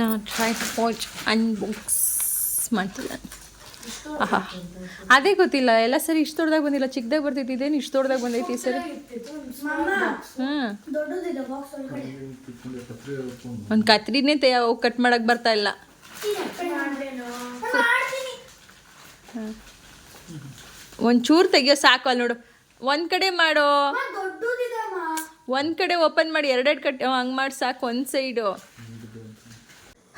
ಇವತ್ತಿನ try watch unbox ಮಾಡ್ತಿದ್ದಾನೆ. ಆಹಾ. ಅದೇ ಗೊತ್ತಿಲ್ಲ. ಎಲ್ಲ ಸರಿ ಇಷ್ಟು ದೊಡ್ಡದಾಗ ಬಂದಿಲ್ಲ. ಚಿಕ್ಕದಾಗ ಬರ್ತೈತಿ. ಇದೇನು ಇಷ್ಟು ದೊಡ್ಡದಾಗ ಬಂದೈತಿ ಸರ್? ಸರಿ ಹಾಂ ದೊಡ್ಡದಿದೆ ಬಾಕ್ಸ್ ಒಳಗಡೆ. ಒಂದು ಕತ್ರಿನೇ ತೇ ಕಟ್ ಮಾಡಕ್ಕೆ ಬರ್ತಾ ಇಲ್ಲ. ಒಂದು ಒಂಚೂರು ತೆಗಿಯೋ ಸಾಕು ಅಲ್ಲಿ ನೋಡು. ಒಂದು ಕಡೆ ಮಾಡೋ. ಒಂದು ಕಡೆ ಓಪನ್ ಮಾಡಿ. ಎರಡೆರಡು ಕಟ್ ಹಂಗೆ ಮಾಡಿ ಸಾಕು ಒಂದು ಸೈಡು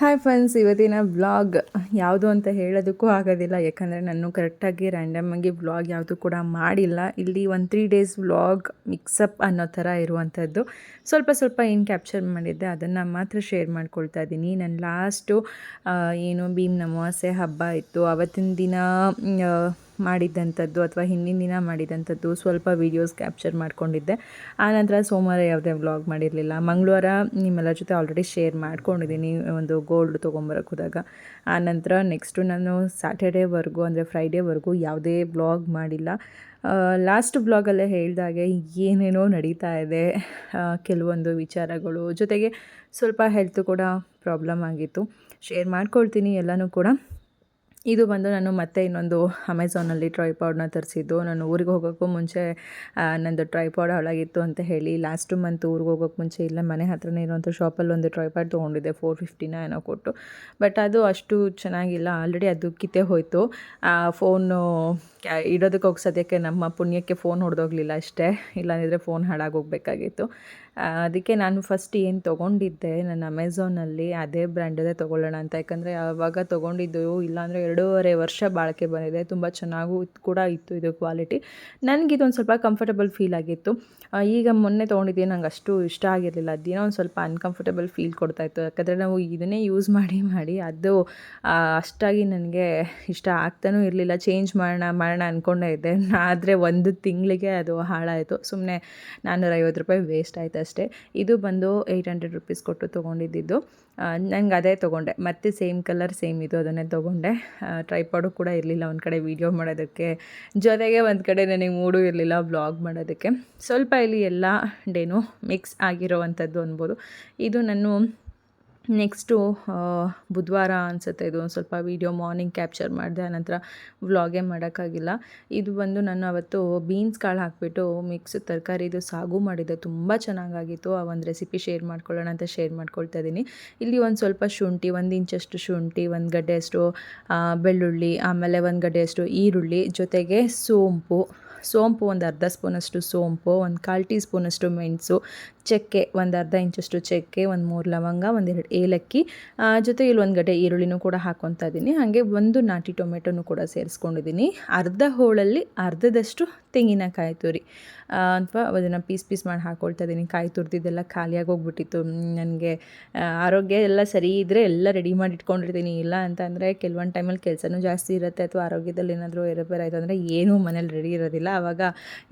ಹಾಯ್ ಫ್ರೆಂಡ್ಸ್ ಇವತ್ತಿನ ವ್ಲಾಗ್ ಯಾವುದು ಅಂತ ಹೇಳೋದಕ್ಕೂ ಆಗೋದಿಲ್ಲ. ಯಾಕಂದರೆ ನಾನು ಕರೆಕ್ಟಾಗಿ ರ್ಯಾಂಡಮಾಗಿ ವ್ಲಾಗ್ ಯಾವುದು ಕೂಡ ಮಾಡಿಲ್ಲ. ಇಲ್ಲಿ ಒಂದು ತ್ರೀ ಡೇಸ್ ವ್ಲಾಗ್ ಮಿಕ್ಸಪ್ ಅನ್ನೋ ಥರ ಇರುವಂಥದ್ದು. ಸ್ವಲ್ಪ ಸ್ವಲ್ಪ ಏನು ಕ್ಯಾಪ್ಚರ್ ಮಾಡಿದ್ದೆ ಅದನ್ನು ಮಾತ್ರ ಶೇರ್ ಮಾಡ್ಕೊಳ್ತಾ ಇದ್ದೀನಿ. ನಾನು ಲಾಸ್ಟು ಏನು ಭೀಮ್ ಅಮಾವಾಸ್ಯೆ ಹಬ್ಬ ಇತ್ತು. ಅವತ್ತಿನ ದಿನ ಮಾಡಿದ್ದಂಥದ್ದು ಅಥವಾ ಹಿಂದಿನ ದಿನ ಮಾಡಿದಂಥದ್ದು ಸ್ವಲ್ಪ ವೀಡಿಯೋಸ್ ಕ್ಯಾಪ್ಚರ್ ಮಾಡ್ಕೊಂಡಿದ್ದೆ. ಆನಂತರ ಸೋಮವಾರ ಯಾವುದೇ ವ್ಲಾಗ್ ಮಾಡಿರಲಿಲ್ಲ. ಮಂಗಳವಾರ ನಿಮ್ಮೆಲ್ಲರ ಜೊತೆ ಆಲ್ರೆಡಿ ಶೇರ್ ಮಾಡ್ಕೊಂಡಿದ್ದೀನಿ ಒಂದು ಗೋಲ್ಡ್ ತೊಗೊಂಬರಕ್ಕೆ ಹೋದಾಗ. ಆನಂತರ ನೆಕ್ಸ್ಟು ನಾನು ಸ್ಯಾಟರ್ಡೇವರೆಗೂ ಅಂದರೆ ಫ್ರೈಡೇವರೆಗೂ ಯಾವುದೇ ವ್ಲಾಗ್ ಮಾಡಿಲ್ಲ. ಲಾಸ್ಟ್ ಬ್ಲಾಗಲ್ಲೇ ಹೇಳಿದಾಗೆ ಏನೇನೋ ನಡೀತಾ ಇದೆ. ಕೆಲವೊಂದು ವಿಚಾರಗಳು ಜೊತೆಗೆ ಸ್ವಲ್ಪ ಹೆಲ್ತ್ ಕೂಡ ಪ್ರಾಬ್ಲಮ್ ಆಗಿತ್ತು. ಶೇರ್ ಮಾಡ್ಕೊಳ್ತೀನಿ ಎಲ್ಲನೂ ಕೂಡ. ಇದು ಬಂದು ನಾನು ಮತ್ತೆ ಇನ್ನೊಂದು ಅಮೆಝಾನಲ್ಲಿ ಟ್ರೈಪಾಡ್ನ ತರಿಸಿದ್ದು. ನಾನು ಊರಿಗೆ ಹೋಗೋಕ್ಕೂ ಮುಂಚೆ ನನ್ನದು ನಂದು ಟ್ರೈಪಾಡ್ ಹಾಳಾಗಿತ್ತು ಅಂತ ಹೇಳಿ ಲಾಸ್ಟ್ ಮಂತ್ ಊರಿಗೆ ಹೋಗೋಕ್ಕೆ ಮುಂಚೆ ಇಲ್ಲ, ಮನೆ ಹತ್ರನೇ ಇರುವಂಥ ಶಾಪಲ್ಲಿ ಒಂದು ಟ್ರೈಪಾಡ್ ತೊಗೊಂಡಿದ್ದೆ ಫೋರ್ ಫಿಫ್ಟಿನ ಏನೋ ಕೊಟ್ಟು. ಬಟ್ ಅದು ಅಷ್ಟು ಚೆನ್ನಾಗಿಲ್ಲ ಆಲ್ರೆಡಿ ಅದು ಕಿತ್ತೆ ಹೋಯಿತು. ಫೋನು ಇಡೋದಕ್ಕೆ ಹೋಗಿ ಸದ್ಯಕ್ಕೆ ನಮ್ಮ ಪುಣ್ಯಕ್ಕೆ ಫೋನ್ ಹೊಡೆದೋಗ್ಲಿಲ್ಲ ಅಷ್ಟೇ. ಇಲ್ಲಾಂದಿದ್ರೆ ಫೋನ್ ಹಾಳಾಗೋಗ್ಬೇಕಾಗಿತ್ತು ಅದಕ್ಕೆ ನಾನು ಫಸ್ಟ್ ಏನು ತೊಗೊಂಡಿದ್ದೆ ನನ್ನ ಅಮೆಝಾನಲ್ಲಿ ಅದೇ ಬ್ರ್ಯಾಂಡದೇ ತೊಗೊಳ್ಳೋಣ ಅಂತ. ಯಾಕಂದರೆ ಆವಾಗ ತೊಗೊಂಡಿದ್ದು ಇಲ್ಲಾಂದರೆ ಎರಡೂವರೆ ವರ್ಷ ಬಾಳಿಕೆ ಬಂದಿದೆ. ತುಂಬ ಚೆನ್ನಾಗೂ ಇತ್ತು- ಕೂಡ ಇತ್ತು ಇದು ಕ್ವಾಲಿಟಿ ನನಗಿದೊಂದು ಸ್ವಲ್ಪ ಕಂಫರ್ಟಬಲ್ ಫೀಲ್ ಆಗಿತ್ತು. ಈಗ ಮೊನ್ನೆ ತೊಗೊಂಡಿದ್ದೆ, ನಂಗೆ ಅಷ್ಟು ಇಷ್ಟ ಆಗಿರಲಿಲ್ಲ. ಅದೇನೋ ಒಂದು ಸ್ವಲ್ಪ ಅನ್ಕಂಫರ್ಟಬಲ್ ಫೀಲ್ ಕೊಡ್ತಾಯಿತ್ತು ಯಾಕಂದರೆ ನಾವು ಇದನ್ನೇ ಯೂಸ್ ಮಾಡಿ ಮಾಡಿ ಅದು ಅಷ್ಟಾಗಿ ನನಗೆ ಇಷ್ಟ ಆಗ್ತಾನೂ ಇರಲಿಲ್ಲ. ಚೇಂಜ್ ಮಾಡೋಣ ಮಾಡೋಣ ಅಂದ್ಕೊಂಡೇ ಇದ್ದೆ. ಆದರೆ ಒಂದು ತಿಂಗಳಿಗೆ ಅದು ಹಾಳಾಯಿತು. ಸುಮ್ಮನೆ ನಾನ್ನೂರೈವತ್ತು ರೂಪಾಯಿ ವೇಸ್ಟ್ ಆಯ್ತು. ಅಷ್ಟೇ. ಇದು ಬಂದು ಏಯ್ಟ್ ಹಂಡ್ರೆಡ್ ರುಪೀಸ್ ಕೊಟ್ಟು ತೊಗೊಂಡಿದ್ದು. ನಂಗೆ ಅದೇ ತೊಗೊಂಡೆ. ಮತ್ತೆ ಸೇಮ್ ಕಲರ್ ಸೇಮ್ ಇದು ಅದನ್ನೇ ತೊಗೊಂಡೆ. ಟ್ರೈಪಾಡು ಕೂಡ ಇರಲಿಲ್ಲ ಒಂದು ಕಡೆ ವೀಡಿಯೋ ಮಾಡೋದಕ್ಕೆ. ಜೊತೆಗೆ ಒಂದು ಕಡೆ ನನಗೆ ಮೂಡು ಇರಲಿಲ್ಲ ಬ್ಲಾಗ್ ಮಾಡೋದಕ್ಕೆ. ಸ್ವಲ್ಪ ಇಲ್ಲಿ ಎಲ್ಲ ಡೇನು ಮಿಕ್ಸ್ ಆಗಿರೋವಂಥದ್ದು ಅನ್ಬೋದು. ಇದು ನಾನು ನೆಕ್ಸ್ಟು ಬುಧವಾರ ಅನಿಸುತ್ತೆ ಇದು. ಒಂದು ಸ್ವಲ್ಪ ವೀಡಿಯೋ ಮಾರ್ನಿಂಗ್ ಕ್ಯಾಪ್ಚರ್ ಮಾಡಿದೆ, ಆನಂತರ ವ್ಲಾಗೇ ಮಾಡೋಕ್ಕಾಗಿಲ್ಲ. ಇದು ಬಂದು ನಾನು ಅವತ್ತು ಬೀನ್ಸ್ ಕಾಳು ಹಾಕಿಬಿಟ್ಟು ಮಿಕ್ಸ್ ತರಕಾರಿದು ಸಾಗು ಮಾಡಿದ್ದೆ ತುಂಬ ಚೆನ್ನಾಗಾಗಿತ್ತು. ಆ ಒಂದು ರೆಸಿಪಿ ಶೇರ್ ಮಾಡ್ಕೊಳ್ಳೋಣ ಅಂತ ಶೇರ್ ಮಾಡ್ಕೊಳ್ತಾ ಇದ್ದೀನಿ ಇಲ್ಲಿ ಒಂದು ಸ್ವಲ್ಪ ಶುಂಠಿ, ಒಂದು ಇಂಚಷ್ಟು ಶುಂಠಿ, ಒಂದು ಗಡ್ಡೆಯಷ್ಟು ಬೆಳ್ಳುಳ್ಳಿ, ಆಮೇಲೆ ಒಂದು ಗಡ್ಡೆಯಷ್ಟು ಈರುಳ್ಳಿ, ಜೊತೆಗೆ ಸೋಂಪು. ಸೋಂಪು ಒಂದು ಅರ್ಧ ಸ್ಪೂನಷ್ಟು ಸೋಂಪು, ಒಂದು ಕಾಲು ಟೀ ಸ್ಪೂನಷ್ಟು ಮೆಣಸು ಚಕ್ಕೆ, ಒಂದು ಅರ್ಧ ಇಂಚಷ್ಟು ಚಕ್ಕೆ, ಒಂದು ಮೂರು ಲವಂಗ ಒಂದೆರಡು ಏಲಕ್ಕಿ ಜೊತೆ ಇಲ್ಲಿ ಒಂದು ಗಡ್ಡೆ ಈರುಳ್ಳಿನೂ ಕೂಡ ಹಾಕ್ಕೊತಾ ಇದ್ದೀನಿ. ಹಾಗೆ ಒಂದು ನಾಟಿ ಟೊಮೆಟೊನೂ ಕೂಡ ಸೇರಿಸ್ಕೊಂಡಿದ್ದೀನಿ. ಅರ್ಧ ಹೋಳಲ್ಲಿ ಅರ್ಧದಷ್ಟು ತೆಂಗಿನಕಾಯಿ ತುರಿ. ಅಥವಾ ಅದನ್ನು ಪೀಸ್ ಪೀಸ್ ಮಾಡಿ ಹಾಕ್ಕೊಳ್ತಾ ಇದ್ದೀನಿ. ಕಾಯಿ ತುರಿದಿದ್ದೆಲ್ಲ ಖಾಲಿಯಾಗಿ ಹೋಗ್ಬಿಟ್ಟಿತ್ತು. ನನಗೆ ಆರೋಗ್ಯ ಎಲ್ಲ ಸರಿ ಇದ್ದರೆ ಎಲ್ಲ ರೆಡಿ ಮಾಡಿ ಇಟ್ಕೊಂಡಿರ್ತೀನಿ. ಇಲ್ಲ ಅಂತಂದರೆ ಕೆಲವೊಂದು ಟೈಮಲ್ಲಿ ಕೆಲಸನೂ ಜಾಸ್ತಿ ಇರುತ್ತೆ ಅಥವಾ ಆರೋಗ್ಯದಲ್ಲಿ ಏನಾದರೂ ಏರುಪೇರಾಯಿತು ಅಂದರೆ ಏನೂ ಮನೇಲಿ ರೆಡಿ ಇರೋದಿಲ್ಲ. ಆವಾಗ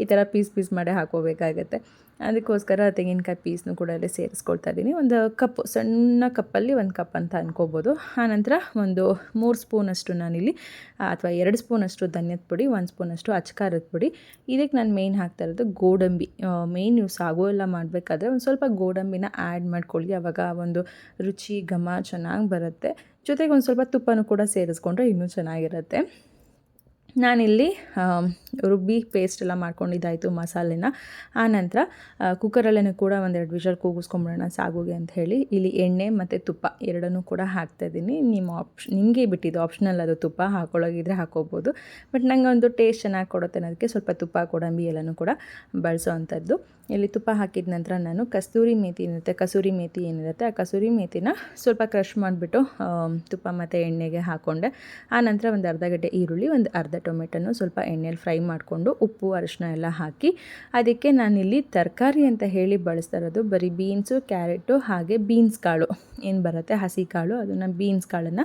ಈ ಥರ ಪೀಸ್ ಪೀಸ್ ಮಾಡಿ ಹಾಕೋಬೇಕಾಗತ್ತೆ. ಅದಕ್ಕೋಸ್ಕರ ತೆಂಗಿನಕಾಯಿ ಪೀಸ್ನು ಕೂಡ ಅಲ್ಲೇ ಸೇರಿಸ್ಕೊಳ್ತಾ ಇದ್ದೀನಿ. ಒಂದು ಕಪ್ ಸಣ್ಣ ಕಪ್ಪಲ್ಲಿ ಒಂದು ಕಪ್ ಅಂತ ಅನ್ಕೋಬೋದು. ಆನಂತರ ಒಂದು ಮೂರು ಸ್ಪೂನಷ್ಟು ನಾನಿಲ್ಲಿ ಅಥವಾ ಎರಡು ಸ್ಪೂನಷ್ಟು ಧನ್ಯದ ಪುಡಿ, ಒಂದು ಸ್ಪೂನಷ್ಟು ಅಚ್ಕಾರದ ಪುಡಿ. ಇದಕ್ಕೆ ನಾನು ಮೇಯ್ನ್ ಹಾಕ್ತಾ ಇರೋದು ಗೋಡಂಬಿ. ಮೇಯ್ನ್ ಆಗೋ ಎಲ್ಲ ಮಾಡಬೇಕಾದ್ರೆ ಒಂದು ಸ್ವಲ್ಪ ಗೋಡಂಬಿನ ಆ್ಯಡ್ ಮಾಡ್ಕೊಳ್ಳಿ. ಆವಾಗ ಒಂದು ರುಚಿ, ಘಮ ಚೆನ್ನಾಗಿ ಬರುತ್ತೆ. ಜೊತೆಗೆ ಒಂದು ಸ್ವಲ್ಪ ತುಪ್ಪನೂ ಕೂಡ ಸೇರಿಸ್ಕೊಂಡ್ರೆ ಇನ್ನೂ ಚೆನ್ನಾಗಿರುತ್ತೆ. ನಾನಿಲ್ಲಿ ರುಬ್ಬಿ ಪೇಸ್ಟ್ ಎಲ್ಲ ಮಾಡ್ಕೊಂಡಿದ್ದಾಯಿತು ಮಸಾಲೆನ. ಆನಂತರ ಕುಕ್ಕರಲ್ಲೇ ಕೂಡ ಒಂದೆರಡು ವಿಷಲ್ ಕೂಗಿಸ್ಕೊಂಬಿಡೋಣ ಸಾಗುಗೆ ಅಂತ ಹೇಳಿ. ಇಲ್ಲಿ ಎಣ್ಣೆ ಮತ್ತು ತುಪ್ಪ ಎರಡನ್ನೂ ಕೂಡ ಹಾಕ್ತಾಯಿದ್ದೀನಿ ನಿಮ್ಮ ಆಪ್ಷ್ ನಿಮಗೆ ಬಿಟ್ಟಿದ್ದು ಆಪ್ಷನಲ್ ಅದು ತುಪ್ಪ ಹಾಕೊಳ್ಳೋಗಿದ್ರೆ ಹಾಕೋಬೋದು ಬಟ್ ನನಗೆ ಒಂದು ಟೇಸ್ಟ್ ಚೆನ್ನಾಗಿ ಕೊಡುತ್ತೆ ಅನ್ನೋದಕ್ಕೆ ಸ್ವಲ್ಪ ತುಪ್ಪ, ಕೊಡಂಬಿ ಎಲ್ಲನೂ ಕೂಡ ಬಳಸೋ ಅಂಥದ್ದು. ಇಲ್ಲಿ ತುಪ್ಪ ಹಾಕಿದ ನಂತರ ನಾನು ಕಸ್ತೂರಿ ಮೇಥಿ ಏನಿರುತ್ತೆ, ಕಸೂರಿ ಮೇಥಿ ಏನಿರುತ್ತೆ, ಆ ಕಸೂರಿ ಮೇಥಿನ ಸ್ವಲ್ಪ ಕ್ರಷ್ ಮಾಡಿಬಿಟ್ಟು ತುಪ್ಪ ಮತ್ತು ಎಣ್ಣೆಗೆ ಹಾಕ್ಕೊಂಡೆ ಆನಂತರ ಒಂದು ಅರ್ಧ ಗಡ್ಡೆ ಈರುಳ್ಳಿ, ಒಂದು ಅರ್ಧ ಟೊಮೆಟೊನು ಸ್ವಲ್ಪ ಎಣ್ಣೆಯಲ್ಲಿ ಫ್ರೈ ಮಾಡಿಕೊಂಡು ಉಪ್ಪು ಅರಿಶಿನ ಎಲ್ಲ ಹಾಕಿ ಅದಕ್ಕೆ ನಾನಿಲ್ಲಿ ತರಕಾರಿ ಅಂತ ಹೇಳಿ ಬಳಸ್ತಾ ಇರೋದು. ಬರೀ ಬೀನ್ಸು, ಕ್ಯಾರೆಟು ಹಾಗೆ ಬೀನ್ಸ್ ಕಾಳು. ಏನು ಬರುತ್ತೆ? ಹಸಿ ಕಾಳು. ಅದನ್ನು ಬೀನ್ಸ್ ಕಾಳನ್ನು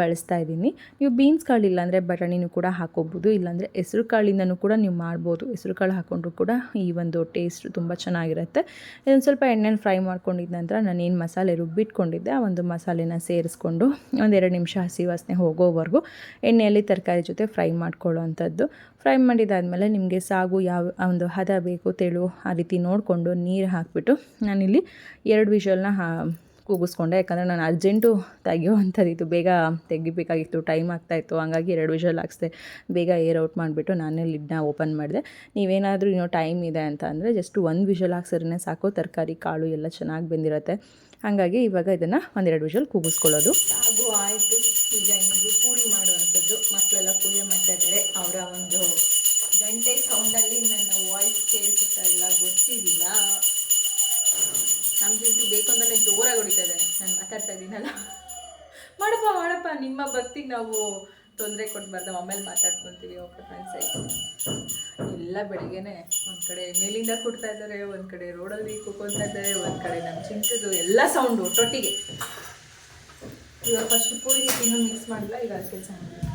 ಬಳಸ್ತಾ ಇದ್ದೀನಿ. ನೀವು ಬೀನ್ಸ್ ಕಾಳು ಇಲ್ಲಾಂದರೆ ಬಟಾಣಿನೂ ಕೂಡ ಹಾಕೋಬೋದು. ಇಲ್ಲಾಂದರೆ ಹೆಸ್ರು ಕಾಳಿಂದನೂ ಕೂಡ ನೀವು ಮಾಡ್ಬೋದು. ಹೆಸರು ಕಾಳು ಹಾಕ್ಕೊಂಡ್ರು ಕೂಡ ಈ ಒಂದು ಟೇಸ್ಟ್ ತುಂಬ ಚೆನ್ನಾಗಿರುತ್ತೆ. ಇದೊಂದು ಸ್ವಲ್ಪ ಎಣ್ಣೆನ ಫ್ರೈ ಮಾಡ್ಕೊಂಡಿದ್ದ ನಂತರ ನಾನೇನು ಮಸಾಲೆ ರುಬ್ಬಿಟ್ಕೊಂಡಿದ್ದೆ, ಆ ಒಂದು ಮಸಾಲೆನ ಸೇರಿಸ್ಕೊಂಡು ಒಂದೆರಡು ನಿಮಿಷ ಹಸಿ ವಾಸನೆ ಹೋಗೋವರೆಗೂ ಎಣ್ಣೆಯಲ್ಲಿ ತರಕಾರಿ ಜೊತೆ ಫ್ರೈ ಮಾಡ್ಕೊಳ್ಳೋ ಅಂಥದ್ದು ಫ್ರೈ ಮಾಡಿದಾದಮೇಲೆ ನಿಮಗೆ ಸಾಗು ಯಾವ, ಒಂದು ಹದ ಬೇಕು ತೆಳು ಆ ರೀತಿ ನೋಡಿಕೊಂಡು ನೀರು ಹಾಕಿಬಿಟ್ಟು ನಾನಿಲ್ಲಿ ಎರಡು ವಿಷಲ್ನ ಕೂಗಿಸ್ಕೊಂಡೆ. ಯಾಕಂದರೆ ನಾನು ಅರ್ಜೆಂಟು ಇದು ಬೇಗ ತೆಗಿಬೇಕಾಗಿತ್ತು, ಟೈಮ್ ಆಗ್ತಾಯಿತ್ತು ಹಂಗಾಗಿ ಎರಡು ವಿಷಲ್ ಹಾಕ್ಸ್ದೆ, ಬೇಗ ಏರ್ ಔಟ್ ಮಾಡಿಬಿಟ್ಟು ನಾನೇ ಲಿಡ್ನ ಓಪನ್ ಮಾಡಿದೆ. ನೀವೇನಾದರೂ ಇನ್ನೂ ಟೈಮ್ ಇದೆ ಅಂತ ಅಂದರೆ ಜಸ್ಟ್ ಒಂದು ವಿಷಲ್ ಹಾಕ್ಸಿದ್ರೆ ಸಾಕು. ತರಕಾರಿ, ಕಾಳು ಎಲ್ಲ ಚೆನ್ನಾಗಿ ಬೆಂದಿರುತ್ತೆ. ಹಾಗಾಗಿ ಇವಾಗ ಇದನ್ನು ಒಂದೆರಡು ವಿಷಲ್ ಕೂಗಿಸ್ಕೊಳ್ಳೋದು. ಹಾಗೂ ಆಯಿತು. ಈಗ ಇನ್ನೊಂದು ಪೂರಿ ಮಾಡುವಂಥದ್ದು ಮಕ್ಕಳೆಲ್ಲ ಪೂಜೆ ಮಾಡ್ತಾ ಇದ್ದಾರೆ. ಅವರ ಒಂದು ಗಂಟೆ ಸೌಂಡಲ್ಲಿ ನನ್ನ ವಾಯ್ಸ್ ಕೇಳಿಸುತ್ತಾ ಇಲ್ಲ, ಗೊತ್ತಿಲ್ಲ. ನಮ್ಗಿಂತೂ ಬೇಕು ಅಂತಲೇ ಜೋರಾಗಿ ಹೊಡಿತಾ ಇದ್ದಾರೆ ನಾನು ಮಾತಾಡ್ತಾ ಇದ್ದೀನಲ್ಲ. ಮಾಡಪ್ಪ ಮಾಡಪ್ಪ, ನಿಮ್ಮ ಭಕ್ತಿಗೆ ನಾವು ತೊಂದರೆ ಕೊಡ್ಬಾರ್ದು. ಆಮೇಲೆ ಮಾತಾಡ್ಕೊತೀವಿ ಓಕೆ ಫ್ರೆಂಡ್ಸ್ ಎಲ್ಲ ಬೆಳಿಗ್ಗೆನೆ ಒಂದು ಕಡೆ ಮೇಲಿಂದ ಕೊಡ್ತಾ ಇದ್ದಾರೆ, ಒಂದು ಕಡೆ ರೋಡಲ್ಲಿ ಕೂಕೊಂತಾ ಇದ್ದಾರೆ, ಒಂದು ಕಡೆ ನಮ್ಮ ಚಿಂತದು ಎಲ್ಲ ಸೌಂಡು ಒಟ್ಟೊಟ್ಟಿಗೆ. ಇವಾಗ ಫಸ್ಟ್ ಪೂರಿಗೆ ಇನ್ನೂ ಮಿಕ್ಸ್ ಮಾಡಿಲ್ಲ ಈಗ ಕೆಲಸ ಮಾಡಿಲ್ಲ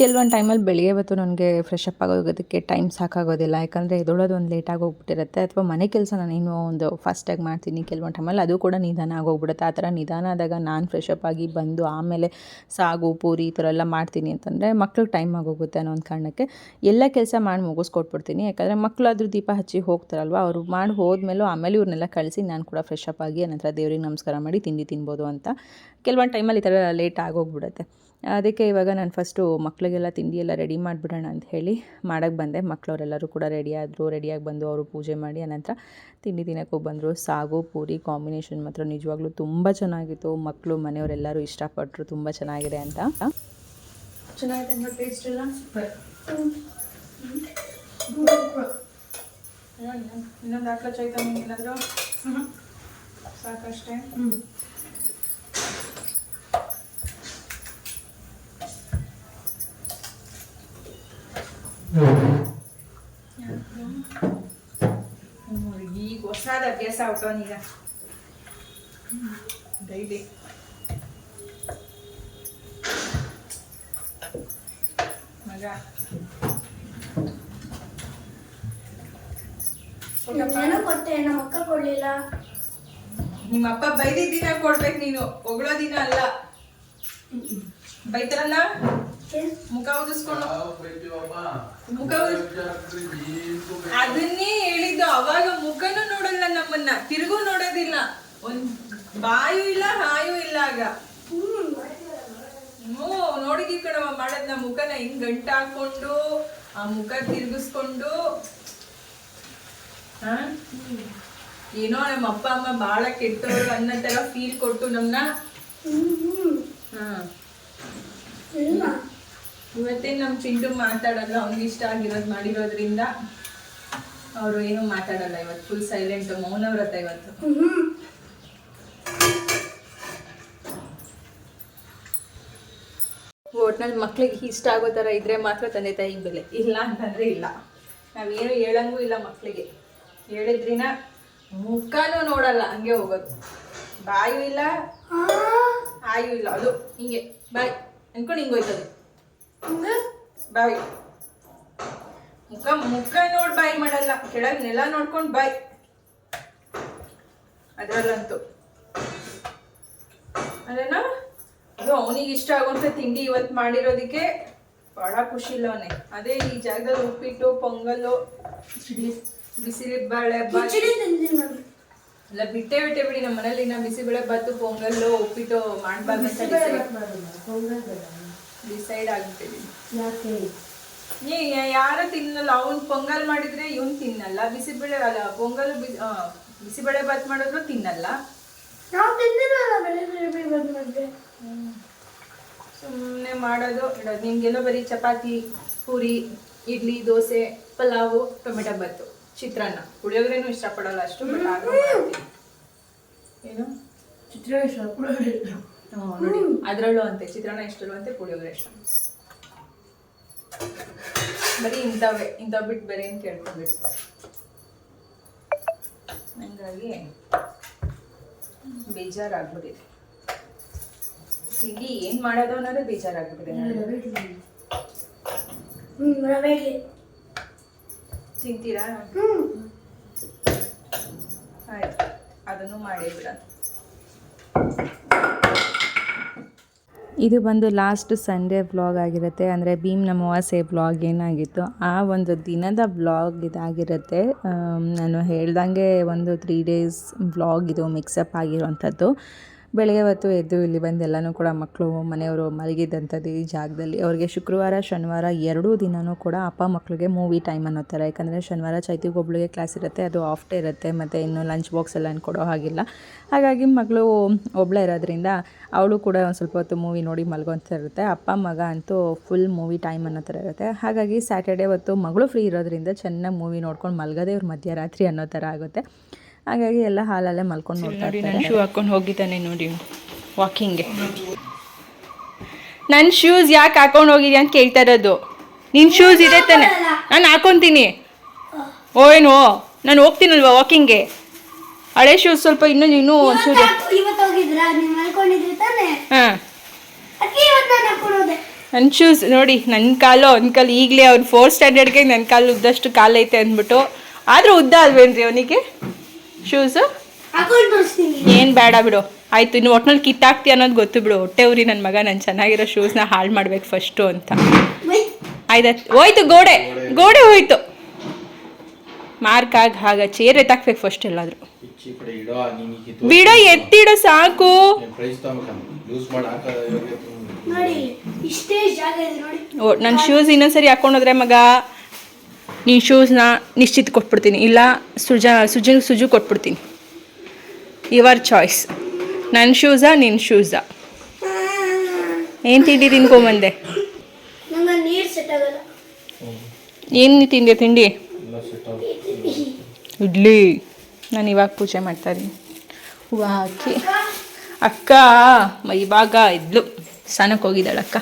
ಕೆಲವೊಂದು ಟೈಮಲ್ಲಿ ಬೆಳಿಗ್ಗೆ ಹೊತ್ತು ನನಗೆ ಫ್ರೆಶ್ ಅಪ್ ಆಗೋಗೋದಕ್ಕೆ ಟೈಮ್ ಸಾಕಾಗೋದಿಲ್ಲ. ಯಾಕಂದರೆ ಎದೊಳೋದು ಒಂದು ಲೇಟಾಗಿ ಹೋಗ್ಬಿಟ್ಟಿರುತ್ತೆ. ಅಥವಾ ಮನೆ ಕೆಲಸ ನಾನು ಇನ್ನೂ ಒಂದು ಫಾಸ್ಟಾಗಿ ಮಾಡ್ತೀನಿ ಕೆಲವೊಂದು ಟೈಮಲ್ಲಿ ಅದು ಕೂಡ ನಿಧಾನ ಆಗೋಗ್ಬಿಡುತ್ತೆ ಆ ಥರ ನಿಧಾನ ಆದಾಗ ನಾನು ಫ್ರೆಶ್ ಅಪ್ ಆಗಿ ಬಂದು ಆಮೇಲೆ ಸಾಗು, ಪೂರಿ ಈ ಥರ ಎಲ್ಲ ಮಾಡ್ತೀನಿ ಅಂತಂದರೆ ಮಕ್ಳಿಗೆ ಟೈಮ್ ಆಗೋಗುತ್ತೆ ಅನ್ನೋ ಒಂದು ಕಾರಣಕ್ಕೆ ಎಲ್ಲ ಕೆಲಸ ಮಾಡಿ ಮುಗಿಸ್ಕೊಟ್ಬಿಡ್ತೀನಿ. ಯಾಕಂದರೆ ಮಕ್ಕಳಾದ್ರೂ ದೀಪ ಹಚ್ಚಿ ಹೋಗ್ತಾರಲ್ವ? ಅವರು ಮಾಡಿ ಹೋದ್ಮೇಲೂ ಆಮೇಲೆ ಇವ್ರನ್ನೆಲ್ಲ ಕಳಿಸಿ ನಾನು ಕೂಡ ಫ್ರೆಶ್ ಅಪ್ ಆಗಿ ನಂತರ ದೇವ್ರಿಗೆ ನಮಸ್ಕಾರ ಮಾಡಿ ತಿಂಡಿ ತಿನ್ಬೋದು ಅಂತ. ಕೆಲವೊಂದು ಟೈಮಲ್ಲಿ ಈ ಥರ ಲೇಟ್ ಆಗೋಗ್ಬಿಡುತ್ತೆ ಅದಕ್ಕೆ ಇವಾಗ ನಾನು ಫಸ್ಟು ಮಕ್ಕಳಿಗೆಲ್ಲ ತಿಂಡಿ ಎಲ್ಲ ರೆಡಿ ಮಾಡಿಬಿಡೋಣ ಅಂತ ಹೇಳಿ ಮಾಡೋಕ್ಕೆ ಬಂದೆ. ಮಕ್ಕಳವರೆಲ್ಲರೂ ಕೂಡ ರೆಡಿ ಆದರು, ರೆಡಿಯಾಗಿ ಬಂದು ಅವರು ಪೂಜೆ ಮಾಡಿ ಅನಂತರ ತಿಂಡಿ ತಿನ್ನೋಕ್ಕೂ ಬಂದರು. ಸಾಗು, ಪೂರಿ ಕಾಂಬಿನೇಷನ್ ಮಾತ್ರ ನಿಜವಾಗ್ಲೂ ತುಂಬ ಚೆನ್ನಾಗಿತ್ತು. ಮಕ್ಕಳು, ಮನೆಯವರೆಲ್ಲರೂ ಇಷ್ಟಪಟ್ಟರು. ತುಂಬ ಚೆನ್ನಾಗಿದೆ ಅಂತ. ಚೆನ್ನಾಗಿದೆ ಇನ್ನೊಂದು ಚೈತನ್ಯ ಸಾಕಷ್ಟೇ. ಈಗ ಹೊಸಾದ ಅಭ್ಯಾಸ ಆಗ್ತಾವನೀಗ ಡೈಲಿ ಮಗ ಏನೋ ಕೊಟ್ಟೆ ನಮ್ಮ ಅಕ್ಕ ಕೊಡ್ಲಿಲ್ಲ ನಿಮ್ಮಪ್ಪ ಬೈದಿದ್ದ ದಿನ ಕೊಡ್ಬೇಕು ನೀನು. ಹೊಗಳೋ ದಿನ ಅಲ್ಲ. ಬೈತಾರಲ್ಲ? ಮುಖ ಉದಿಸ್ಕೊಂಡು ಮುಖ ಅದನ್ನೇ ಹೇಳಿದ್ದು. ಅವಾಗ ಮುಖನು ನೋಡಲ್ಲ ನಮ್ಮನ್ನ. ತಿರುಗು ನೋಡೋದಿಲ್ಲ. ಒಂದ್ ಬಾಯು ಇಲ್ಲ, ಹಾಯು ಇಲ್ಲ ಆಗ. ನೋಡಿದಿ ಕಣವ ಮಾಡದ್ ನಮ್ಮ ಮುಖನ ಹಿಂಗ್ ಗಂಟು ಹಾಕೊಂಡು ಆ ಮುಖ ತಿರುಗಿಸ್ಕೊಂಡು. ಏನೋ ನಮ್ಮ ಅಪ್ಪ, ಅಮ್ಮ ಬಹಳ ಕೆಟ್ಟವರು ಅನ್ನೋ ತರ ಫೀಲ್ ಕೊಟ್ಟು ನಮ್ನ. ಹಾ. ಇವತ್ತೇ ನಮ್ಮ ಚಿಂಟು ಮಾತಾಡಲ್ಲ ಅವ್ನಿಗೆ ಇಷ್ಟ ಆಗಿರೋದು ಮಾಡಿರೋದ್ರಿಂದ ಅವರು ಏನು ಮಾತಾಡಲ್ಲ ಇವತ್ತು ಫುಲ್ ಸೈಲೆಂಟ್ ಮೌನ ವ್ರತ ಇವತ್ತು. ಒಟ್ನಲ್ಲಿ ಮಕ್ಳಿಗೆ ಇಷ್ಟ ಆಗೋ ಥರ ಇದ್ರೆ ಮಾತ್ರ ತಂದೆ ತಾಯಿ ಬೆಲೆ. ಇಲ್ಲ ಅಂತಂದ್ರೆ ಇಲ್ಲ. ನಾವೇನು ಹೇಳಂಗೂ ಇಲ್ಲ ಮಕ್ಕಳಿಗೆ ಹೇಳಿದ್ರಿನ ಮುಖನೂ ನೋಡಲ್ಲ ಹಂಗೆ ಹೋಗೋದು. ಬಾಯು ಇಲ್ಲ ಆಯು ಇಲ್ಲ. ಅದು ಹಿಂಗೆ. ಬಾಯ್ ಅನ್ಕೊಂಡು ಹಿಂಗೆ ಹೋಯ್ತದು. ಹಂಗೆ ಬಾಯ್. ಮುಖ ಮುಖ ನೋಡ್ ಬಾಯ್ ಮಾಡಲ್ಲ. ಕೆಳಗ್ ನೆಲ ನೋಡ್ಕೊಂಡು ಬಾಯ್. ಅದ್ರಲ್ಲಂತೂ. ಅದೇನ? ಅದು ಅವನಿಗೆ ಇಷ್ಟ ಆಗುವಂತ ತಿಂಡಿ ಇವತ್ತು ಮಾಡಿರೋದಕ್ಕೆ ಬಹಳ ಖುಷಿ ಇಲ್ಲ ಅವನೇ ಅದೇ ಈ ಜಾಗದಲ್ಲಿ ಉಪ್ಪಿಟ್ಟು ಪೊಂಗಲ್ಲು ಬಿಸಿಲಿ ಬಾಳೆ ಅಲ್ಲ ಬಿಟ್ಟೆ ಬಿಟ್ಟೆ ಬಿಡಿ. ನಮ್ಮ ಮನೇಲಿ ನಾ ಬಿಸಿಬೇಳೆ ಬಾತು ಪೊಂಗಲ್ಲು ಉಪ್ಪಿಟ್ಟು ಮಾಡ್ಬಾರ್ದು ಡಿಸೈಡ್ ಆಗ್ಬಿಟ್ಟಿದ್ದೀನಿ ಯಾಕೆ? ನೀ ಯಾರು ತಿನ್ನಲ್ಲ? ಅವ್ನ್ ಪೊಂಗಲ್ ಮಾಡಿದ್ರೆ ಇವನು ತಿನ್ನಲ್ಲ. ಬಿಸಿಬೇಳೆ ಅಲ್ಲ ಪೊಂಗಲ್ ಬಿಸಿಬೇಳೆ ಬಾತ್ ಮಾಡಿದ್ರು ತಿನ್ನಲ್ಲ. ನಾವು ತಿಂದಿರಲ್ಲ ಬೆಳಿಗ್ಗೆ ಬಂದ್ಮೇಲೆ ಸುಮ್ಮನೆ ಮಾಡೋದು. ಇಡೋದು. ನಿಮ್ಗೆಲ್ಲೋ ಬರೀ ಚಪಾತಿ ಪೂರಿ ಇಡ್ಲಿ ದೋಸೆ ಪಲಾವು ಟೊಮೆಟೊ ಬತ್ತು ಚಿತ್ರಾನ್ನ. ಪುಳಿಯೋಗ್ರೇನು ಇಷ್ಟಪಡಲ್ಲ ಅಷ್ಟು ಏನು? ಚಿತ್ರ ಇಷ್ಟ ನೋಡಿ ಅದರಲ್ಲೂ ಅಂತೆ ಚಿತ್ರಾನ್ನ ಇಷ್ಟಲ್ಲೂ ಅಂತೆ ಪುಳಿಯೋಗರೆ ಇಷ್ಟ ಬರೀ ಇಂಥವೇ ಇಂಥವ್ ಬಿಟ್ಟು ಬೇರೆ ಏನು ಕೇಳ್ಕೊಂಡ್ಬಿಟ್ಟು ಹಂಗಾಗಿ ಬೇಜಾರಾಗ್ಬಿಟ್ಟಿದೆ. ಸಿಗಿ ಏನು ಮಾಡೋದು ಅನ್ನೋದೇ ಬೇಜಾರಾಗ್ಬಿಟ್ಟಿದೆ ರವೆ ತಿಂತೀರಾ? ಆಯ್ತು ಅದನ್ನು ಮಾಡೇ ಬಿಡ ಇದು ಬಂದು ಲಾಸ್ಟ್ ಸಂಡೇ ವ್ಲಾಗ್ ಆಗಿರುತ್ತೆ. ಅಂದರೆ ಭೀಮ್ ನಮವಾಸೆ ವ್ಲಾಗ್ ಏನಾಗಿತ್ತು? ಆ ಒಂದು ದಿನದ ವ್ಲಾಗ್ ಇದಾಗಿರುತ್ತೆ. ನಾನು ಹೇಳ್ದಂಗೆ ಒಂದು ತ್ರೀ ಡೇಸ್ ವ್ಲಾಗ್ ಇದು ಮಿಕ್ಸಪ್ ಆಗಿರುವಂಥದ್ದು. ಬೆಳಗ್ಗೆ ಹೊತ್ತು ಎದ್ದು ಇಲ್ಲಿ ಬಂದು ಎಲ್ಲನೂ ಕೂಡ ಮಕ್ಕಳು ಮನೆಯವರು ಮಲಗಿದ್ದಂಥದ್ದು ಈ ಜಾಗದಲ್ಲಿ. ಅವ್ರಿಗೆ ಶುಕ್ರವಾರ, ಶನಿವಾರ ಎರಡೂ ದಿನವೂ ಕೂಡ ಅಪ್ಪ ಮಕ್ಕಳಿಗೆ ಮೂವಿ ಟೈಮ್ ಅನ್ನೋ ಥರ. ಯಾಕಂದರೆ ಶನಿವಾರ ಚೈತಿಗೊಬ್ಳಿಗೆ ಕ್ಲಾಸ್ ಇರುತ್ತೆ, ಅದು ಆಫ್ ಡೇ ಇರುತ್ತೆ, ಮತ್ತು ಇನ್ನು ಲಂಚ್ ಬಾಕ್ಸ್ ಎಲ್ಲ ಕೊಡೋ ಹಾಗಿಲ್ಲ. ಹಾಗಾಗಿ ಮಗಳು ಒಬ್ಬಳೇ ಇರೋದ್ರಿಂದ ಅವಳು ಕೂಡ ಒಂದು ಸ್ವಲ್ಪ ಹೊತ್ತು ಮೂವಿ ನೋಡಿ ಮಲಗೋಂತ ಇರುತ್ತೆ. ಅಪ್ಪ, ಮಗ ಅಂತೂ ಫುಲ್ ಮೂವಿ ಟೈಮ್ ಅನ್ನೋ ಥರ ಇರುತ್ತೆ. ಹಾಗಾಗಿ ಸ್ಯಾಟರ್ಡೇ ಹೊತ್ತು ಮಗಳು ಫ್ರೀ ಇರೋದ್ರಿಂದ ಚೆನ್ನಾಗಿ ಮೂವಿ ನೋಡ್ಕೊಂಡು ಮಲಗೋದೇ ಇವ್ರು ಮಧ್ಯರಾತ್ರಿ ಅನ್ನೋ ಥರ ಆಗುತ್ತೆ. ಹಾಗಾಗಿ ಎಲ್ಲ ಹಾಲಲ್ಲೇ ಮಲ್ಕೊಂಡು ನೋಡ್ತಾ ಇರ್ತಾರೆ. ನನ್ನ ಶೂ ಹಾಕೊಂಡು ಹೋಗಿದ್ದಾನೆ ನೋಡಿ. ವಾಕಿಂಗ್ಗೆ ನನ್ನ ಶೂಸ್ ಯಾಕೆ ಹಾಕೊಂಡು ಹೋಗಿದ್ಯಾ ಅಂತ ಕೇಳ್ತಾ ಇರೋದು. ನಿನ್ನ ಶೂಸ್ ಇದೆ ತಾನೆ. ನಾನು ಹಾಕೊತೀನಿ. ಓ ಏನು ನಾನು ಹೋಗ್ತೀನಲ್ವಾ ವಾಕಿಂಗ್ಗೆ ಹಳೆ ಶೂಸ್ ಸ್ವಲ್ಪ ಇನ್ನೂ ಇನ್ನೂ ಒಂದು ಶೂಸ್ ಹೋಗಿದ್ರಾ ನೀವು ಮಲ್ಕೊಂಡಿದ್ರಿ ತಾನೆ. ಹಾಂ. ಇವತ್ತು ನಾನು ಹಾಕೊಳ್ಳೋದೆ ನನ್ನ ಶೂಸ್ ನೋಡಿ ನನ್ನ ಕಾಲು ಅವ್ನ ಕಾಲು ಈಗಲೇ ಅವ್ನು ಫೋರ್ತ್ ಸ್ಟ್ಯಾಂಡರ್ಡ್ಗೆ ನನ್ನ ಕಾಲು ಉದ್ದಷ್ಟು ಕಾಲೈತೆ ಅಂದ್ಬಿಟ್ಟು. ಆದರೂ ಉದ್ದ ಅಲ್ವೇನ್ರಿ ಅವನಿಗೆ? ಶೂಸು ಏನ್ ಬೇಡ ಬಿಡು. ಆಯ್ತು ಇನ್ನು ಒಟ್ನಲ್ಲಿ ಕಿತ್ತಾಕ್ತಿ ಅನ್ನೋದು ಗೊತ್ತು ಬಿಡು. ಹೊಟ್ಟೆ ಉರಿ ನನ್ನ ಮಗ ನಾನು ಚೆನ್ನಾಗಿರೋ ಶೂಸ್ನ ಹಾಳು ಮಾಡ್ಬೇಕು ಫಸ್ಟು ಅಂತ. ಆಯ್ತು ಹೋಯ್ತು ಗೋಡೆ. ಗೋಡೆ ಹೋಯ್ತು. ಮಾರ್ಕ್ ಆಗ ಹಾಗ ಚೇರ್ ಎತ್ತಾಕ್ಬೇಕು ಫಸ್ಟ್ ಎಲ್ಲಾದ್ರೂ. ಬಿಡೋ ಎತ್ತಿಡೋ ಸಾಕು. ನನ್ ನನ್ನ ಶೂಸ್ ಇನ್ನೊಂದ್ಸರಿ ಹಾಕೊಂಡೋದ್ರೆ ಮಗ. ನೀನು ಶೂಸ್ನ ನಿಶ್ಚಿತ್ ಕೊಟ್ಬಿಡ್ತೀನಿ. ಇಲ್ಲ ಸುಜ ಸುಜನ್ ಸುಜು ಕೊಟ್ಬಿಡ್ತೀನಿ. ಯುವರ್ ಚಾಯ್ಸ್ ನನ್ನ ಶೂಸಾ ನಿನ್ನ ಶೂಸಾ ಏನು ತಿಂಡಿ ತಿನ್ಕೊಂಬಂದೆ? ಬಂದೆ ನೀರು ಸೆಟ್ ಆಗಲ್ಲ. ಏನು ತಿಂದೆ ತಿಂಡಿ? ಇಡ್ಲಿ. ನಾನು ಇವಾಗ ಪೂಜೆ ಮಾಡ್ತಾ ಇದ್ದೀನಿ. ಹೂವು ಹಾಕಿ. ಅಕ್ಕ? ಮ- ಇವಾಗ ಇದ್ಲು. ಸ್ನಾನಕ್ಕೆ ಹೋಗಿದ್ದಾಳೆ ಅಕ್ಕ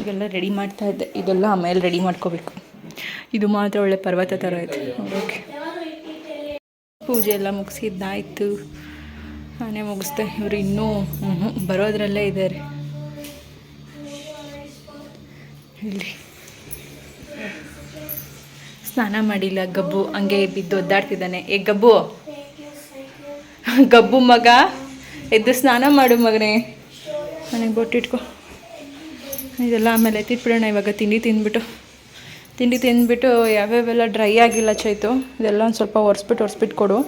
ಈಗೆಲ್ಲ ರೆಡಿ ಮಾಡ್ತಾ ಇದ್ದೆ. ಇದೆಲ್ಲ ಆಮೇಲೆ ರೆಡಿ ಮಾಡ್ಕೋಬೇಕು. ಇದು ಮಾತ್ರ ಒಳ್ಳೆ ಪರ್ವತ ಥರ ಇದೆ ಓಕೆ. ಪೂಜೆ ಎಲ್ಲ ಮುಗಿಸಿದ್ದಾಯಿತು. ನಾನೇ ಮುಗಿಸ್ದೆ. ಇವರು ಇನ್ನೂ ಬರೋದ್ರಲ್ಲೇ ಇದ್ದಾರೆ. ಇಲ್ಲಿ. ಸ್ನಾನ ಮಾಡಿಲ್ಲ ಗಬ್ಬು. ಹಂಗೆ ಬಿದ್ದು ಒದ್ದಾಡ್ತಿದ್ದಾನೆ. ಏ, ಗಬ್ಬು. ಗಬ್ಬು ಮಗ. ಎದ್ದು ಸ್ನಾನ ಮಾಡು ಮಗನೇ. ಮನೆಗೆ ಬೊಟ್ಟಿಟ್ಕೊ. ಇದೆಲ್ಲ ಆಮೇಲೆ ಎತ್ತಿಟ್ಬಿಡೋಣ ಇವಾಗ ತಿಂಡಿ ತಿಂದ್ಬಿಟ್ಟು. ತಿಂಡಿ ತಿಂದ್ಬಿಟ್ಟು ಯಾವ್ಯಾವೆಲ್ಲ ಡ್ರೈ ಆಗಿಲ್ಲ ಚೈತು ಇದೆಲ್ಲ ಒಂದು ಸ್ವಲ್ಪ ಒರೆಸ್ಬಿಟ್ಟು ಒರೆಸ್ಬಿಟ್ಟು ಕೊಡು.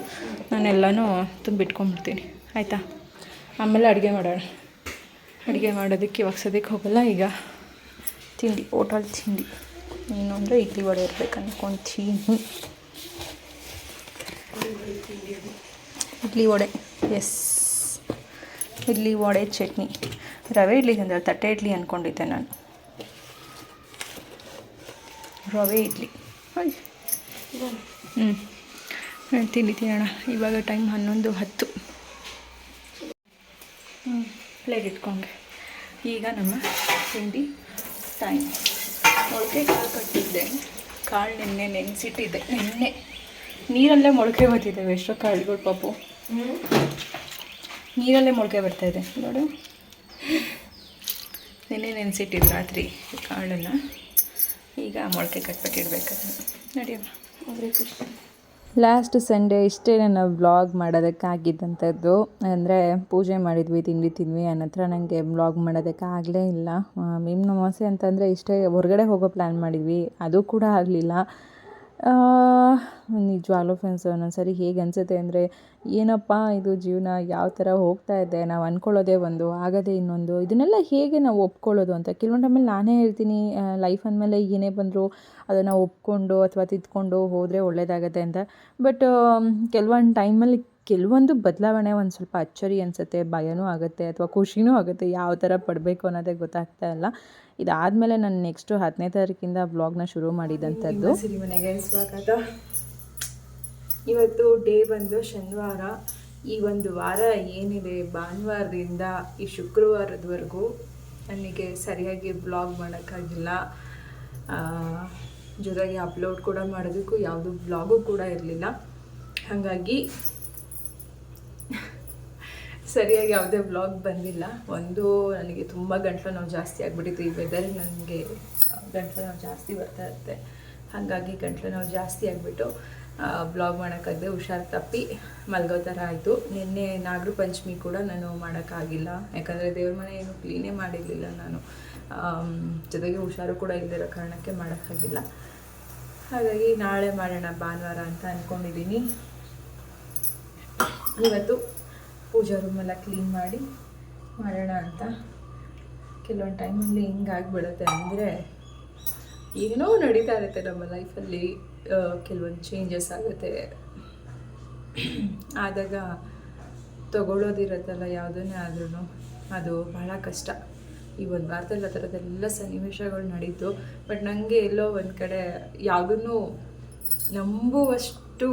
ನಾನೆಲ್ಲನೂ ತುಂಬಿಟ್ಕೊಂಡ್ಬಿಡ್ತೀನಿ ಆಯಿತಾ? ಆಮೇಲೆ ಅಡುಗೆ ಮಾಡೋಣ. ಅಡುಗೆ ಮಾಡೋದಕ್ಕೆ ಇವಾಗ ಸದ್ಯಕ್ಕೆ ಹೋಗಲ್ಲ, ಈಗ ತಿಂಡಿ, ಹೋಟಲ್ ತಿಂಡಿ. ಏನು ಅಂದರೆ ಇಡ್ಲಿ ವಡೆ ಇರ್ಬೇಕು ಅನ್ಕೊಂತೀನಿ. ಇಡ್ಲಿ ವಡೆ, ಎಸ್. ಇಡ್ಲಿ ವಡೆ, ಚಟ್ನಿ. ರವೆ ಇಡ್ಲಿ ಅಂದರೆ ತಟ್ಟೆ ಇಡ್ಲಿ ಅಂದ್ಕೊಂಡಿದ್ದೆ ನಾನು. ರವೆ ಇಡ್ಲಿ. ಹ್ಞೂ ತಿಂಡಿ ತಿನ್ನೋಣ. ಇವಾಗ ಟೈಮ್ ಹನ್ನೊಂದು ಹತ್ತು. ಹ್ಞೂ ಪ್ಲೇಟ್ ಇಟ್ಕೊಂಡೆ. ಈಗ ನಮ್ಮ ತಿಂಡಿ ಟೈಮ್ ಮೊಳಕೆ ಕಾಳು ಕಟ್ಟಿದ್ದೆ. ಕಾಳು ನಿನ್ನೆ ನೆನೆಸಿಟ್ಟಿದ್ದೆ. ನಿನ್ನೆ. ನೀರಲ್ಲೇ ಮೊಳಕೆ ಬರ್ತಿದ್ದಾವೆ ಎಷ್ಟೋ ಕಾಳುಗಳು ಪಾಪು. ನೀರಲ್ಲೇ ಮೊಳಕೆ ಬರ್ತಾಯಿದೆ ನೋಡು. ನಿನ್ನೆ ನೆನೆಸಿಟ್ಟಿದ್ದು ರಾತ್ರಿ ಕಾಳನ್ನು. ಈಗ ಮೊಳಕೆ ಕಟ್ಬಿಟ್ಟಿಡ್ಬೇಕು ಅದನ್ನು ನಡಿಯಮ್ಮ ಖುಷಿ. ಲಾಸ್ಟ್ ಸಂಡೇ ಇಷ್ಟೇ ನಾನು ವ್ಲಾಗ್ ಮಾಡೋದಕ್ಕಾಗಿದ್ದಂಥದ್ದು. ಅಂದರೆ ಪೂಜೆ ಮಾಡಿದ್ವಿ, ತಿಂಡಿ ತಿಂದ್ವಿ ಅನ್ನತ್ರ ನನಗೆ ವ್ಲಾಗ್ ಮಾಡೋದಕ್ಕೆ ಆಗಲೇ ಇಲ್ಲ. ಮೀಮ್ ನಮಾಸೆ ಅಂತಂದರೆ ಇಷ್ಟೇ, ಹೊರಗಡೆ ಹೋಗೋ ಪ್ಲ್ಯಾನ್ ಮಾಡಿದ್ವಿ. ಅದು ಕೂಡ ಆಗಲಿಲ್ಲ. ನಿಜವಾಗ್ಲೂ ಫ್ರೆಂಡ್ಸ್ ಒಂದೊಂದ್ಸರಿ ಹೇಗೆ ಅನಿಸುತ್ತೆ ಅಂದರೆ, ಏನಪ್ಪ ಇದು ಜೀವನ, ಯಾವ ಥರ ಹೋಗ್ತಾ ಇದೆ, ನಾವು ಅಂದ್ಕೊಳ್ಳೋದೇ ಒಂದು, ಆಗೋದೇ ಇನ್ನೊಂದು, ಇದನ್ನೆಲ್ಲ ಹೇಗೆ ನಾವು ಒಪ್ಕೊಳ್ಳೋದು ಅಂತ? ಕೆಲವೊಂದು ಟೈಮಲ್ಲಿ ನಾನೇ ಹೇಳ್ತೀನಿ ಲೈಫ್ ಅಂದಮೇಲೆ ಏನೇ ಬಂದರೂ ಅದನ್ನು ಒಪ್ಕೊಂಡು ಅಥವಾ ತಿದ್ಕೊಂಡು ಹೋದರೆ ಒಳ್ಳೆಯದಾಗತ್ತೆ ಅಂತ. ಬಟ್ ಕೆಲವೊಂದು ಟೈಮಲ್ಲಿ ಕೆಲವೊಂದು ಬದಲಾವಣೆ ಒಂದು ಸ್ವಲ್ಪ ಅಚ್ಚರಿ ಅನಿಸುತ್ತೆ, ಭಯನೂ ಆಗುತ್ತೆ ಅಥವಾ ಖುಷಿನೂ ಆಗುತ್ತೆ, ಯಾವ ಥರ ಪಡಬೇಕು ಅನ್ನೋದೇ ಗೊತ್ತಾಗ್ತಾ ಇಲ್ಲ. ಇದಾದಮೇಲೆ ನಾನು ನೆಕ್ಸ್ಟು ಹತ್ತನೇ ತಾರೀಕಿಂದ ಬ್ಲಾಗ್ನ ಶುರು ಮಾಡಿದಂಥದ್ದು. ಸಿರಿಮನೆಗೆ ಸ್ವಾಗತ ಇವತ್ತು ಡೇ ಬಂದು ಶನಿವಾರ. ಈ ಒಂದು ವಾರ ಏನಿದೆ? ಭಾನುವಾರದಿಂದ ಈ ಶುಕ್ರವಾರದವರೆಗೂ ನನಗೆ ಸರಿಯಾಗಿ ಬ್ಲಾಗ್ ಮಾಡೋಕ್ಕಾಗಿಲ್ಲ. ಜೊತೆಗೆ ಅಪ್ಲೋಡ್ ಕೂಡ ಮಾಡೋದಕ್ಕೂ ಯಾವುದು ಬ್ಲಾಗು ಕೂಡ ಇರಲಿಲ್ಲ. ಹಾಗಾಗಿ ಸರಿಯಾಗಿ ಯಾವುದೇ ವ್ಲಾಗ್ ಬಂದಿಲ್ಲ. ಒಂದು, ನನಗೆ ತುಂಬ ಗಂಟಲು ನೋವು ಜಾಸ್ತಿ ಆಗಿಬಿಟ್ಟಿತ್ತು. ಈ ವೆದರ್ ನನಗೆ ಗಂಟಲು ನೋವು ಜಾಸ್ತಿ ಬರ್ತಾ ಇರುತ್ತೆ. ಹಾಗಾಗಿ ಗಂಟಲು ನೋವು ಜಾಸ್ತಿ ಆಗಿಬಿಟ್ಟು ಬ್ಲಾಗ್ ಮಾಡೋಕ್ಕಾಗದೆ ಹುಷಾರು ತಪ್ಪಿ ಮಲ್ಗೋ ಥರ ಆಯಿತು. ನಿನ್ನೆ ನಾಗರ ಪಂಚಮಿ ಕೂಡ ನಾನು ಮಾಡೋಕ್ಕಾಗಿಲ್ಲ. ಯಾಕಂದರೆ ದೇವ್ರ ಮನೆ ಏನು ಕ್ಲೀನೇ ಮಾಡಿರಲಿಲ್ಲ ನಾನು. ಜೊತೆಗೆ ಹುಷಾರು ಕೂಡ ಇಲ್ಲದಿರೋ ಕಾರಣಕ್ಕೆ ಮಾಡೋಕ್ಕಾಗಿಲ್ಲ. ಹಾಗಾಗಿ ನಾಳೆ ಮಾಡೋಣ ಭಾನುವಾರ ಅಂತ ಅಂದ್ಕೊಂಡಿದ್ದೀನಿ ಇವತ್ತು ಪೂಜಾ ರೂಮೆಲ್ಲ ಕ್ಲೀನ್ ಮಾಡಿ ಮಾಡೋಣ ಅಂತ. ಕೆಲವೊಂದು ಟೈಮಲ್ಲಿ ಹಿಂಗಾಗ್ಬಿಡುತ್ತೆ ಅಂದರೆ ಏನೋ ನಡೀತಾ ಇರುತ್ತೆ ನಮ್ಮ ಲೈಫಲ್ಲಿ ಕೆಲವೊಂದು ಚೇಂಜಸ್ ಆಗುತ್ತೆ. ಆದಾಗ ತಗೊಳ್ಳೋದಿರತ್ತಲ್ಲ ಯಾವುದನ್ನೇ ಆದ್ರೂ ಅದು ಭಾಳ ಕಷ್ಟ. ಈ ಒಂದು ವಾರದಲ್ಲಿ ಆ ಥರದ್ದೆಲ್ಲ ಸನ್ನಿವೇಶಗಳು ನಡೀತು. ಬಟ್ ನನಗೆ ಎಲ್ಲೋ ಒಂದು ಕಡೆ ಯಾವುದನ್ನು ನಂಬುವಷ್ಟು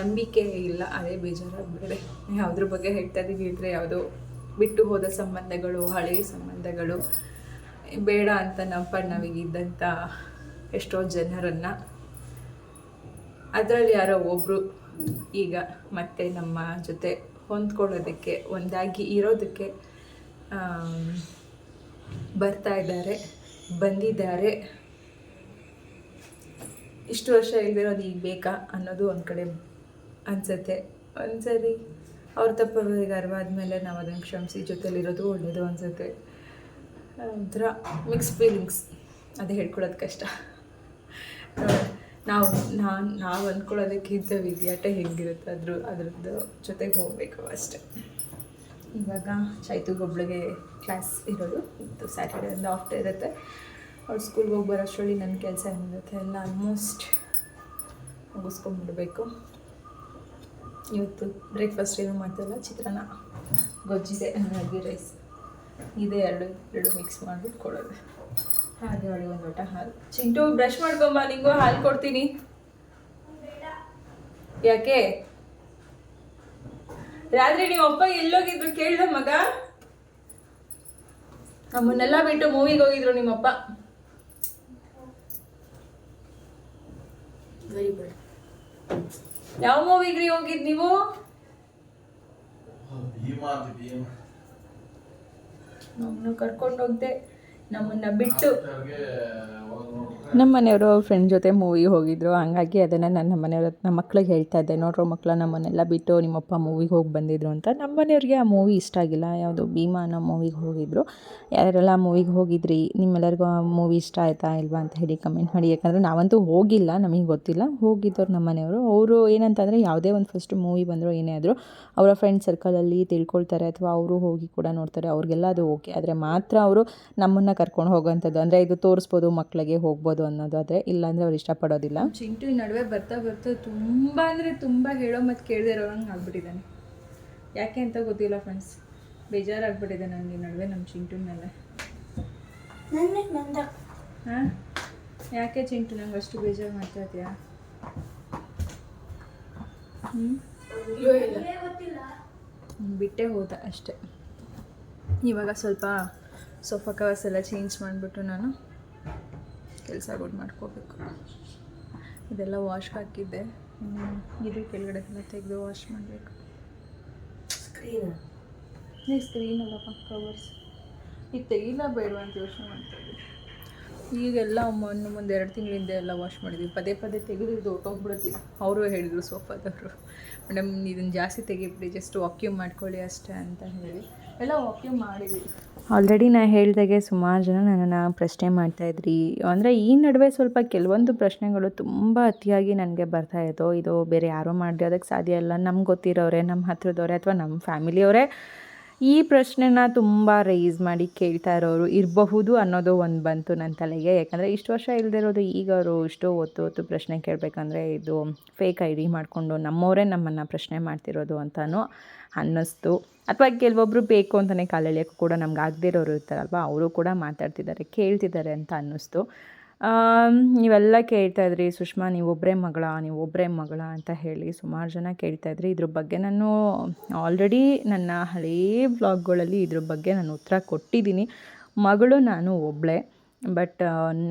ನಂಬಿಕೆ ಇಲ್ಲ, ಅದೇ ಬೇಜಾರಾಗ್ಬಿಡ್ರೆ ಯಾವುದ್ರ ಬಗ್ಗೆ ಹೇಳ್ತಾ ಇದ್ದೀವಿ ಇದ್ರೆ ಯಾವುದೋ ಬಿಟ್ಟು ಹೋದ ಸಂಬಂಧಗಳು ಹಳೆಯ ಸಂಬಂಧಗಳು. ಬೇಡ ಅಂತ ನಮ್ಮ ನಾವೀಗಿದ್ದಂಥ ಎಷ್ಟೋ ಜನರನ್ನು. ಅದರಲ್ಲಿ ಯಾರೋ ಒಬ್ಬರು ಈಗ ಮತ್ತೆ ನಮ್ಮ ಜೊತೆ ಹೊಂದ್ಕೊಳ್ಳೋದಕ್ಕೆ, ಒಂದಾಗಿ ಇರೋದಕ್ಕೆ ಬರ್ತಾ ಇದ್ದಾರೆ, ಬಂದಿದ್ದಾರೆ. ಇಷ್ಟು ವರ್ಷ ಇಲ್ದಿರೋದು ಈಗ ಬೇಕಾ ಅನ್ನೋದು ಒಂದು ಕಡೆ ಅನಿಸುತ್ತೆ. ಒಂದ್ಸರಿ ಅವ್ರ ತಪ್ಪವರಿಗೆ ಅರಿವಾದ್ಮೇಲೆ ನಾವು ಅದನ್ನು ಕ್ಷಮಿಸಿ ಜೊತೆಲಿರೋದು ಒಳ್ಳೆಯದು ಅನಿಸುತ್ತೆ. ಒಂಥರ ಮಿಕ್ಸ್ ಫೀಲಿಂಗ್ಸ್ ಅದೇ ಹೇಳ್ಕೊಳ್ಳೋದು ಕಷ್ಟ. ನಾವು, ನಾನು, ನಾವು ಅಂದ್ಕೊಳ್ಳೋದಕ್ಕಿಂತ ವಿದ್ಯಾಟ ಹೆಂಗಿರುತ್ತೆ ಅದ್ರ, ಅದ್ರದ್ದು ಜೊತೆಗೆ ಹೋಗಬೇಕು ಅಷ್ಟೆ. ಇವಾಗ ಚೈತುಗೊಬ್ಳಿಗೆ ಕ್ಲಾಸ್ ಇರೋದು. ಇತ್ತು ಸ್ಯಾಟರ್ಡೆ ಒಂದು ಆಫ್ ಡೇ ಇರುತ್ತೆ. ಅವ್ರು ಸ್ಕೂಲ್ಗೆ ಹೋಗಿ ಬರೋಷ್ಟರಲ್ಲಿ ನನ್ನ ಕೆಲಸ ಏನಿರುತ್ತೆ ಎಲ್ಲ ಆಲ್ಮೋಸ್ಟ್ ಮುಗಿಸ್ಕೊಂಡ್ಬಿಡ್ಬೇಕು ಇವತ್ತು ಬ್ರೇಕ್ಫಾಸ್ಟ್ ಏನು ಮಾಡ್ತಾಯಿಲ್ಲ ಚಿತ್ರಾನ್ನ, ಗೊಜ್ಜಿದೆ, ರಾಗಿ ರೈಸ್. ಇದೆ ಎರಡು ಎರಡು ಮಿಕ್ಸ್ ಮಾಡಿಬಿಟ್ಟು ಕೊಡೋದು ಹಾಗೆ ಅವಳಿಗೆ ಒಂದು ಲೋಟ ಹಾಲು. ಚಿಂಟು ಬ್ರಷ್ ಮಾಡ್ಕೊಂಬ, ನಿಂಗೂ ಹಾಲು ಕೊಡ್ತೀನಿ. ಯಾಕೆ? ರಾತ್ರಿ ನೀವು ಅಪ್ಪ ಎಲ್ಲೋಗಿದ್ರು ಕೇಳ್ದ ಮಗ? ನಮ್ಮನ್ನೆಲ್ಲ ಬಿಟ್ಟು ಮೂವಿಗೆ ಹೋಗಿದ್ರು ನಿಮ್ಮಪ್ಪ. ವೆರಿ ಗುಡ್ ಯಾವ ಮೂವಿಗ್ರಿ ಹೋಗಿದ್ ನೀವು? ನಮ್ಮನ್ನು ಕರ್ಕೊಂಡು ಹೋಗ್ದೆ. ನಮ್ಮನ್ನ ಬಿಟ್ಟು ನಮ್ಮ ಮನೆಯವರು ಫ್ರೆಂಡ್ ಜೊತೆ ಮೂವಿಗೆ ಹೋಗಿದ್ರು. ಹಂಗಾಗಿ ಅದನ್ನು ನನ್ನ ಮನೆಯವ್ರ ನಮ್ಮ ಮಕ್ಳಿಗೆ ಹೇಳ್ತಾ ಇದ್ದೆ. ನೋಡ್ರೋ ಮಕ್ಕಳ ನಮ್ಮನ್ನೆಲ್ಲ ಬಿಟ್ಟು ನಿಮ್ಮಪ್ಪ ಮೂವಿಗೆ ಹೋಗಿ ಬಂದಿದ್ರು ಅಂತ. ನಮ್ಮ ಮನೆಯವ್ರಿಗೆ ಆ ಮೂವಿ ಇಷ್ಟ ಆಗಿಲ್ಲ. ಯಾವುದು ಭೀಮಾ ಅನ್ನೋ ಮೂವಿಗೆ ಹೋಗಿದ್ರು. ಯಾರೆಲ್ಲ ಮೂವಿಗೆ ಹೋಗಿದ್ರಿ? ನಿಮ್ಮೆಲ್ಲರಿಗೂ ಆ ಮೂವಿ ಇಷ್ಟ ಆಯಿತಾ ಇಲ್ವಾ ಅಂತ ಹೇಳಿ ಕಮೆಂಟ್ ಮಾಡಿ. ಯಾಕಂದರೆ ನಾವಂತೂ ಹೋಗಿಲ್ಲ. ನಮಗೆ ಗೊತ್ತಿಲ್ಲ. ಹೋಗಿದ್ದವ್ರು ನಮ್ಮ ಮನೆಯವರು. ಅವರು ಏನಂತಂದರೆ ಯಾವುದೇ ಒಂದು ಫಸ್ಟ್ ಮೂವಿ ಬಂದರೂ ಏನೇ ಆದರೂ ಅವರ ಫ್ರೆಂಡ್ ಸರ್ಕಲಲ್ಲಿ ತಿಳ್ಕೊಳ್ತಾರೆ. ಅಥವಾ ಅವರು ಹೋಗಿ ಕೂಡ ನೋಡ್ತಾರೆ. ಅವ್ರಿಗೆಲ್ಲ ಅದು ಓಕೆ ಆದರೆ ಮಾತ್ರ ಅವರು ನಮ್ಮನ್ನು ಕರ್ಕೊಂಡು ಹೋಗೋವಂಥದ್ದು. ಅಂದರೆ ಇದು ತೋರಿಸ್ಬೋದು ಮಕ್ಕಳಿಗೆ ಹೋಗ್ಬೋದು ಅನ್ನೋದು. ಆದರೆ ಇಲ್ಲಾಂದರೆ ಅವ್ರು ಇಷ್ಟಪಡೋದಿಲ್ಲ. ಚಿಂಟು ಈ ನಡುವೆ ಬರ್ತಾ ಬರ್ತಾ ತುಂಬ ಅಂದರೆ ತುಂಬ ಹೇಳೋ ಮತ್ತು ಕೇಳದೆ ಇರೋಂಗೆ ಆಗ್ಬಿಟ್ಟಿದ್ದಾನೆ. ಯಾಕೆ ಅಂತ ಗೊತ್ತಿಲ್ಲ ಫ್ರೆಂಡ್ಸ್ ಬೇಜಾರಾಗ್ಬಿಟ್ಟಿದೆ ನನಗೆ ಈ ನಡುವೆ ನಮ್ಮ ಚಿಂಟು ಮೇಲೆ. ಹಾಂ? ಯಾಕೆ ಚಿಂಟು ನಂಗೆ ಅಷ್ಟು ಬೇಜಾರು ಮಾಡ್ತಾ ಇದೆಯಾ ಹ್ಞೂ ಬಿಟ್ಟೇ ಹೋದ ಅಷ್ಟೆ. ಇವಾಗ ಸ್ವಲ್ಪ ಸೋಫಾ ಕವರ್ಸ್ ಎಲ್ಲ ಚೇಂಜ್ ಮಾಡಿಬಿಟ್ಟು ನಾನು ಕೆಲಸ ಕೆಲಸಗಳು ಮಾಡ್ಕೋಬೇಕು. ಇದೆಲ್ಲ ವಾಶ್ ಹಾಕಿದ್ದೆ. ಇದು ಕೆಳಗಡೆ ಎಲ್ಲ ತೆಗೆದು ವಾಶ್ ಮಾಡಬೇಕು. ಸ್ಕ್ರೀನ್ ಸ್ಕ್ರೀನ್ ಅಲ್ಲಪ್ಪ ಕವರ್ಸ್. ಈಗ ತೆಗಿಲ್ಲ ಬೇಡ ಅಂತ ಯೋಚನೆ ಮಾಡ್ತಾ ಈಗೆಲ್ಲ ಮೊನ್ನೆ ಮುಂದೆ ಎರಡು ತಿಂಗಳಿಂದ ಎಲ್ಲ ವಾಶ್ ಮಾಡಿದ್ವಿ. ಪದೇ ಪದೇ ತೆಗೆದು ಇದು ಹೊಟ್ಟೋಗ್ಬಿಡುತ್ತೆ ಅವರು ಹೇಳಿದರು ಸೋಫಾದವರು. ಮೇಡಮ್ ಇದನ್ನು ಜಾಸ್ತಿ ತೆಗಿಬಿಡಿ ಜಸ್ಟ್ ವಾಕ್ಯೂಮ್ ಮಾಡ್ಕೊಳ್ಳಿ ಅಷ್ಟೇ ಅಂತ ಹೇಳಿ. ಎಲ್ಲ ವಾಕ್ಯೂಮ್ ಮಾಡಿದ್ವಿ. ಆಲ್ರೆಡಿ ನಾನು ಹೇಳಿದಾಗೆ ಸುಮಾರು ಜನ ನನ್ನನ್ನು ಪ್ರಶ್ನೆ ಮಾಡ್ತಾಯಿದ್ರಿ ಅಂದರೆ ಈ ನಡುವೆ ಸ್ವಲ್ಪ ಕೆಲವೊಂದು ಪ್ರಶ್ನೆಗಳು ತುಂಬ ಅತಿಯಾಗಿ ನನಗೆ ಬರ್ತಾ ಇತ್ತು ಇದು ಬೇರೆ ಯಾರೋ ಮಾಡಿರೋದಕ್ಕೆ ಸಾಧ್ಯ ಇಲ್ಲ. ನಮ್ಗೆ ಗೊತ್ತಿರೋರೆ ನಮ್ಮ ಹತ್ರದವ್ರೆ ಅಥವಾ ನಮ್ಮ ಫ್ಯಾಮಿಲಿಯವರೇ ಈ ಪ್ರಶ್ನೆನ ತುಂಬ ರೈಸ್ ಮಾಡಿ ಕೇಳ್ತಾ ಇರೋರು ಇರಬಹುದು ಅನ್ನೋದು ಒಂದು ಬಂತು ನನ್ನ ತಲೆಗೆ. ಯಾಕಂದರೆ ಇಷ್ಟು ವರ್ಷ ಇಲ್ದಿರೋದು ಈಗ ಅವರು ಇಷ್ಟು ಹೊತ್ತು ಹೊತ್ತು ಪ್ರಶ್ನೆ ಕೇಳಬೇಕಂದ್ರೆ ಇದು ಫೇಕ್ ಐ ಡಿ ಮಾಡಿಕೊಂಡು ನಮ್ಮವರೇ ನಮ್ಮನ್ನು ಪ್ರಶ್ನೆ ಮಾಡ್ತಿರೋದು ಅಂತಲೂ ಅನ್ನಿಸ್ತು. ಅಥವಾ ಕೆಲವೊಬ್ಬರು ಬೇಕು ಅಂತಲೇ ಕಾಲೆಳೆಯೋಕ್ಕೂ ಕೂಡ ನಮ್ಗೆ ಆಗದೇ ಇರೋರು ಇರ್ತಾರಲ್ವ, ಅವರು ಕೂಡ ಮಾತಾಡ್ತಿದ್ದಾರೆ, ಕೇಳ್ತಿದ್ದಾರೆ ಅಂತ ಅನ್ನಿಸ್ತು. ನೀವೆಲ್ಲ ಕೇಳ್ತಾ ಇದ್ರಿ, ಸುಷ್ಮಾ ನೀವೊಬ್ಬರೇ ಮಗಳ ನೀವೊಬ್ಬರೇ ಮಗಳ ಅಂತ ಹೇಳಿ ಸುಮಾರು ಜನ ಕೇಳ್ತಾ ಇದ್ರಿ. ಇದ್ರ ಬಗ್ಗೆ ನಾನು ಆಲ್ರೆಡಿ ನನ್ನ ಹಳೇ ಬ್ಲಾಗ್ಗಳಲ್ಲಿ ಇದ್ರ ಬಗ್ಗೆ ನಾನು ಉತ್ತರ ಕೊಟ್ಟಿದ್ದೀನಿ. ಮಗಳು ನಾನು ಒಬ್ಬಳೇ ಬಟ್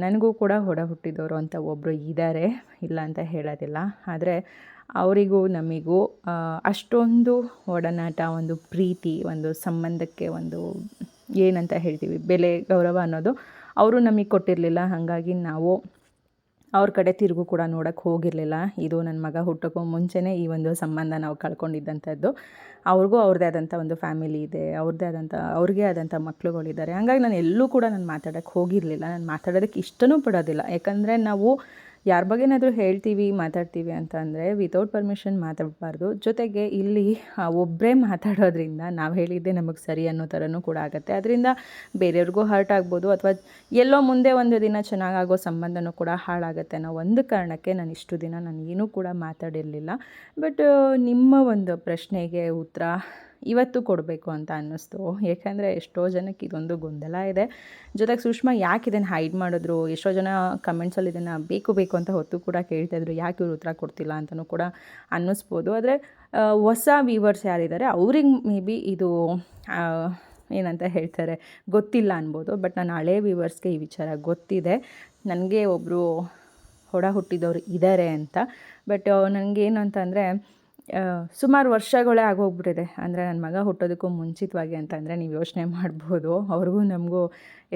ನನಗೂ ಕೂಡ ಹೊಡ ಹುಟ್ಟಿದವರು ಅಂತ ಒಬ್ಬರು ಇದ್ದಾರೆ ಇಲ್ಲ ಅಂತ ಹೇಳೋದಿಲ್ಲ. ಆದರೆ ಅವರಿಗೂ ನಮಗೂ ಅಷ್ಟೊಂದು ಒಡನಾಟ, ಒಂದು ಪ್ರೀತಿ, ಒಂದು ಸಂಬಂಧಕ್ಕೆ ಒಂದು, ಏನಂತ ಹೇಳ್ತೀವಿ, ಬೆಲೆ, ಗೌರವ ಅನ್ನೋದು ಅವರು ನಮಗೆ ಕೊಟ್ಟಿರಲಿಲ್ಲ, ಹಾಗಾಗಿ ನಾವು ಅವ್ರ ಕಡೆ ತಿರುಗು ಕೂಡ ನೋಡೋಕ್ಕೆ ಹೋಗಿರಲಿಲ್ಲ. ಇದು ನನ್ನ ಮಗ ಹುಟ್ಟೋಕ್ಕೂ ಮುಂಚೆನೇ ಈ ಒಂದು ಸಂಬಂಧ ನಾವು ಕಳ್ಕೊಂಡಿದ್ದಂಥದ್ದು ಅವ್ರಿಗೂ ಅವ್ರದ್ದೇ ಆದಂಥ ಒಂದು ಫ್ಯಾಮಿಲಿ ಇದೆ ಅವ್ರದ್ದೇ ಆದಂಥ ಅವ್ರಿಗೆ ಆದಂಥ ಮಕ್ಕಳುಗಳಿದ್ದಾರೆ ಹಂಗಾಗಿ ನಾನು ಎಲ್ಲೂ ಕೂಡ ನಾನು ಮಾತಾಡೋಕ್ಕೆ ಹೋಗಿರಲಿಲ್ಲ. ನಾನು ಮಾತಾಡೋದಕ್ಕೆ ಇಷ್ಟನೂ ಪಡೋದಿಲ್ಲ. ಯಾಕಂದರೆ ನಾವು ಯಾರ ಬಗ್ಗೆನಾದರೂ ಹೇಳ್ತೀವಿ, ಮಾತಾಡ್ತೀವಿ ಅಂತ ಅಂದರೆ ವಿತೌಟ್ ಪರ್ಮಿಷನ್ ಮಾತಾಡಬಾರ್ದು. ಜೊತೆಗೆ ಇಲ್ಲಿ ಒಬ್ಬರೇ ಮಾತಾಡೋದ್ರಿಂದ ನಾವು ಹೇಳಿದ್ದೆ ನಮಗೆ ಸರಿ ಅನ್ನೋ ಥರನೂ ಕೂಡ ಆಗುತ್ತೆ. ಅದರಿಂದ ಬೇರೆಯವ್ರಿಗೂ ಹರ್ಟ್ ಆಗ್ಬೋದು ಅಥವಾ ಎಲ್ಲೋ ಮುಂದೆ ಒಂದು ದಿನ ಚೆನ್ನಾಗಾಗೋ ಸಂಬಂಧನೂ ಕೂಡ ಹಾಳಾಗುತ್ತೆ ಅನ್ನೋ ಒಂದು ಕಾರಣಕ್ಕೆ ನಾನು ಇಷ್ಟು ದಿನ ನಾನು ಏನೂ ಕೂಡ ಮಾತಾಡಿರಲಿಲ್ಲ. ಬಟ್ ನಿಮ್ಮ ಒಂದು ಪ್ರಶ್ನೆಗೆ ಉತ್ತರ ಇವತ್ತು ಕೊಡಬೇಕು ಅಂತ ಅನ್ನಿಸ್ತು. ಏಕೆಂದರೆ ಎಷ್ಟೋ ಜನಕ್ಕೆ ಇದೊಂದು ಗೊಂದಲ ಇದೆ. ಜೊತೆಗೆ ಸುಷ್ಮಾ ಯಾಕೆ ಇದನ್ನು ಹೈಡ್ ಮಾಡಿದ್ರು? ಎಷ್ಟೋ ಜನ ಕಮೆಂಟ್ಸಲ್ಲಿ ಇದನ್ನು ಬೇಕು ಬೇಕು ಅಂತ ಹೊತ್ತು ಕೂಡ ಕೇಳ್ತಾಯಿದ್ರು ಯಾಕೆ ಇವ್ರು ಉತ್ತರ ಕೊಡ್ತಿಲ್ಲ ಅಂತಲೂ ಕೂಡ ಅನ್ನಿಸ್ಬೋದು. ಆದರೆ ಹೊಸ ವ್ಯೂವರ್ಸ್ ಯಾರಿದ್ದಾರೆ ಅವ್ರಿಗೆ ಮೇ ಬಿ ಇದು ಏನಂತ ಹೇಳ್ತಾರೆ, ಗೊತ್ತಿಲ್ಲ ಅನ್ಬೋದು. ಬಟ್ ನಾನು ಹಳೇ ವ್ಯೂವರ್ಸ್ಗೆ ಈ ವಿಚಾರ ಗೊತ್ತಿದೆ. ನನಗೆ ಒಬ್ಬರು ಹೊಡ ಹುಟ್ಟಿದವರು ಇದ್ದಾರೆ ಅಂತ. ಬಟ್ ನನಗೇನು ಅಂತಂದರೆ ಸುಮಾರು ವರ್ಷಗಳೇ ಆಗೋಗ್ಬಿಟ್ಟಿದೆ. ಅಂದರೆ ನನ್ನ ಮಗ ಹುಟ್ಟೋದಕ್ಕೂ ಮುಂಚಿತವಾಗಿ ಅಂತಂದರೆ ನೀವು ಯೋಚನೆ ಮಾಡ್ಬೋದು. ಅವ್ರಿಗೂ ನಮಗೂ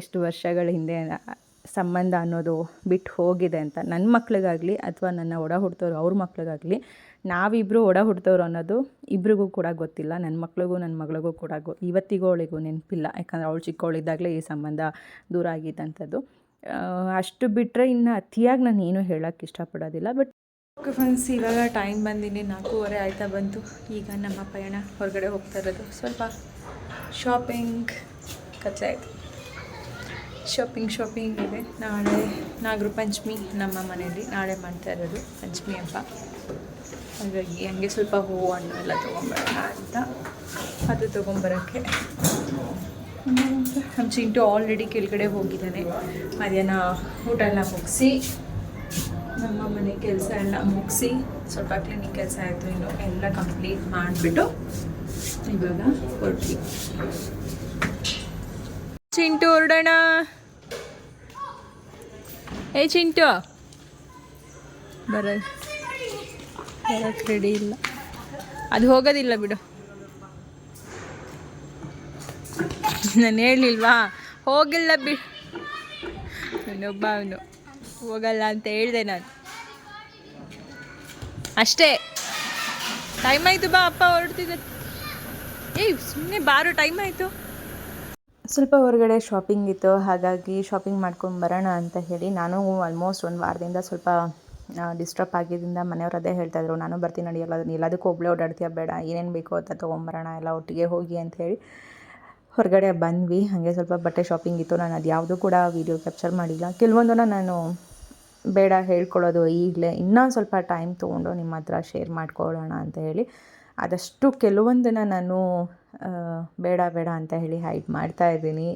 ಎಷ್ಟು ವರ್ಷಗಳ ಹಿಂದೆ ಸಂಬಂಧ ಅನ್ನೋದು ಬಿಟ್ಟು ಹೋಗಿದೆ ಅಂತ. ನನ್ನ ಮಕ್ಳಿಗಾಗಲಿ ಅಥವಾ ನನ್ನ ಒಡ ಹುಡ್ತವ್ರು ಅವ್ರ ಮಕ್ಳಿಗಾಗಲಿ ನಾವಿಬ್ಬರು ಒಡ ಹುಡ್ತವ್ರು ಅನ್ನೋದು ಇಬ್ರಿಗೂ ಕೂಡ ಗೊತ್ತಿಲ್ಲ. ನನ್ನ ಮಕ್ಳಿಗೂ ನನ್ನ ಮಗಳಿಗೂ ಕೂಡ ಗೊ ಇವತ್ತಿಗೂ ಅವಳಿಗೂ ನೆನಪಿಲ್ಲ. ಯಾಕಂದರೆ ಅವಳು ಚಿಕ್ಕವಳಿದ್ದಾಗಲೇ ಈ ಸಂಬಂಧ ದೂರ ಆಗಿದ್ದಂಥದ್ದು. ಅಷ್ಟು ಬಿಟ್ಟರೆ ಇನ್ನು ಅತಿಯಾಗಿ ನಾನು ಏನೂ ಹೇಳೋಕ್ಕೆ ಇಷ್ಟಪಡೋದಿಲ್ಲ. ಬಟ್ ಓಕೆ ಫ್ರೆಂಡ್ಸ್ ಇವಾಗ ಟೈಮ್ ಬಂದಿನಿ, ನಾಲ್ಕೂವರೆ ಆಯ್ತಾ ಬಂತು. ಈಗ ನಮ್ಮ ಪಯಣ ಹೊರಗಡೆ ಹೋಗ್ತಾ ಇರೋದು. ಸ್ವಲ್ಪ ಶಾಪಿಂಗ್ ಕಚ್ಚೆ ಆಯಿತು. ಶಾಪಿಂಗ್ ಶಾಪಿಂಗ್ ಇದೆ. ನಾಳೆ ನಾಗರ ಪಂಚಮಿ ನಮ್ಮ ಮನೆಯಲ್ಲಿ. ನಾಳೆ ಮಾಡ್ತಾ ಇರೋದು ಪಂಚಮಿ ಹಬ್ಬ. ಹಾಗಾಗಿ ಹಂಗೆ ಸ್ವಲ್ಪ ಹೂವು ಹಣ್ಣು ಎಲ್ಲ ತೊಗೊಂಬರೋಣ ಅಂತ. ಅದು ತೊಗೊಂಬರೋಕ್ಕೆ ನಮ್ಮ ಚಿಂಟು ಆಲ್ರೆಡಿ ಕೆಳಗಡೆ ಹೋಗಿದ್ದಾನೆ. ಮಧ್ಯಾಹ್ನ ಊಟ ಎಲ್ಲ ಮುಗಿಸಿ ನಮ್ಮ ಮನೆ ಕೆಲಸ ಎಲ್ಲ ಮುಗಿಸಿ ಸ್ವಲ್ಪ ಕ್ಲೀನಿಂಗ್ ಕೆಲಸ ಆಯಿತು ಇನ್ನು ಎಲ್ಲ ಕಂಪ್ಲೀಟ್ ಮಾಡಿಬಿಟ್ಟು ಇವಾಗ ಕೊಡ್ತೀವಿ ಚಿಂಟು ಹೊರಡೋಣ. ಏ ಚಿಂಟು. ಬರ ಬರೋಕ್ಕೆ ರೆಡಿ ಇಲ್ಲ. ಅದು ಹೋಗೋದಿಲ್ಲ ಬಿಡು. ನಾನು ಹೇಳಿಲ್ವಾ? ಹೋಗಿಲ್ಲ ಬಿ ಇನ್ನೊಬ್ಬ ಅವನು. ಹೋಗಲ್ಲ ಅಂತ ಹೇಳಿದೆ ನಾನು. ಅಷ್ಟೇ. ಟೈಮ್ ಆಯಿತು ಬಾ, ಅಪ್ಪ ಹೊರಡ್ತಿದ್ದೆ ಏಯ್ ಸುಮ್ಮನೆ ಬಾರೋ ಟೈಮ್ ಆಯಿತು. ಸ್ವಲ್ಪ ಹೊರಗಡೆ ಶಾಪಿಂಗ್ ಇತ್ತು, ಹಾಗಾಗಿ ಶಾಪಿಂಗ್ ಮಾಡ್ಕೊಂಡು ಬರೋಣ ಅಂತ ಹೇಳಿ ನಾನು ಆಲ್ಮೋಸ್ಟ್ ಒಂದು ವಾರದಿಂದ ಸ್ವಲ್ಪ ಡಿಸ್ಟರ್ಬ್ ಆಗಿದ್ದರಿಂದ ಮನೆಯವ್ರು ಅದೇ ಹೇಳ್ತಾಯಿದ್ರು ನಾನು ಬರ್ತೀನಿ ನಡಿಯಲ್ಲ ಎಲ್ಲದಕ್ಕೂ ಒಬ್ಬಳೇ ಓಡಾಡ್ತೀಯ ಬೇಡ, ಏನೇನು ಬೇಕೋ ಅಂತ ತೊಗೊಂಬರೋಣ, ಎಲ್ಲ ಒಟ್ಟಿಗೆ ಹೋಗಿ ಅಂತ ಹೇಳಿ ಹೊರಗಡೆ ಬಂದ್ವಿ. ಹಾಗೆ ಸ್ವಲ್ಪ ಬಟ್ಟೆ ಶಾಪಿಂಗ್ ಇತ್ತು, ನಾನು ಅದು ಯಾವುದೂ ಕೂಡ ವೀಡಿಯೋ ಕ್ಯಾಪ್ಚರ್ ಮಾಡಿಲ್ಲ. ಕೆಲವೊಂದನ್ನು ನಾನು ಬೇಡ ಹೇಳ್ಕೊಳ್ಳೋದು ಈಗಲೇ. ಇನ್ನೊಂದು ಸ್ವಲ್ಪ ಟೈಮ್ ತೊಗೊಂಡು ನಿಮ್ಮ ಹತ್ರ ಶೇರ್ ಮಾಡ್ಕೊಳ್ಳೋಣ ಅಂತ ಹೇಳಿ. ಆದಷ್ಟು ಕೆಲವೊಂದನ್ನು ನಾನು ಬೇಡ ಬೇಡ ಅಂತ ಹೇಳಿ ಹೈಡ್ ಮಾಡ್ತಾ ಇದ್ದೀನಿ.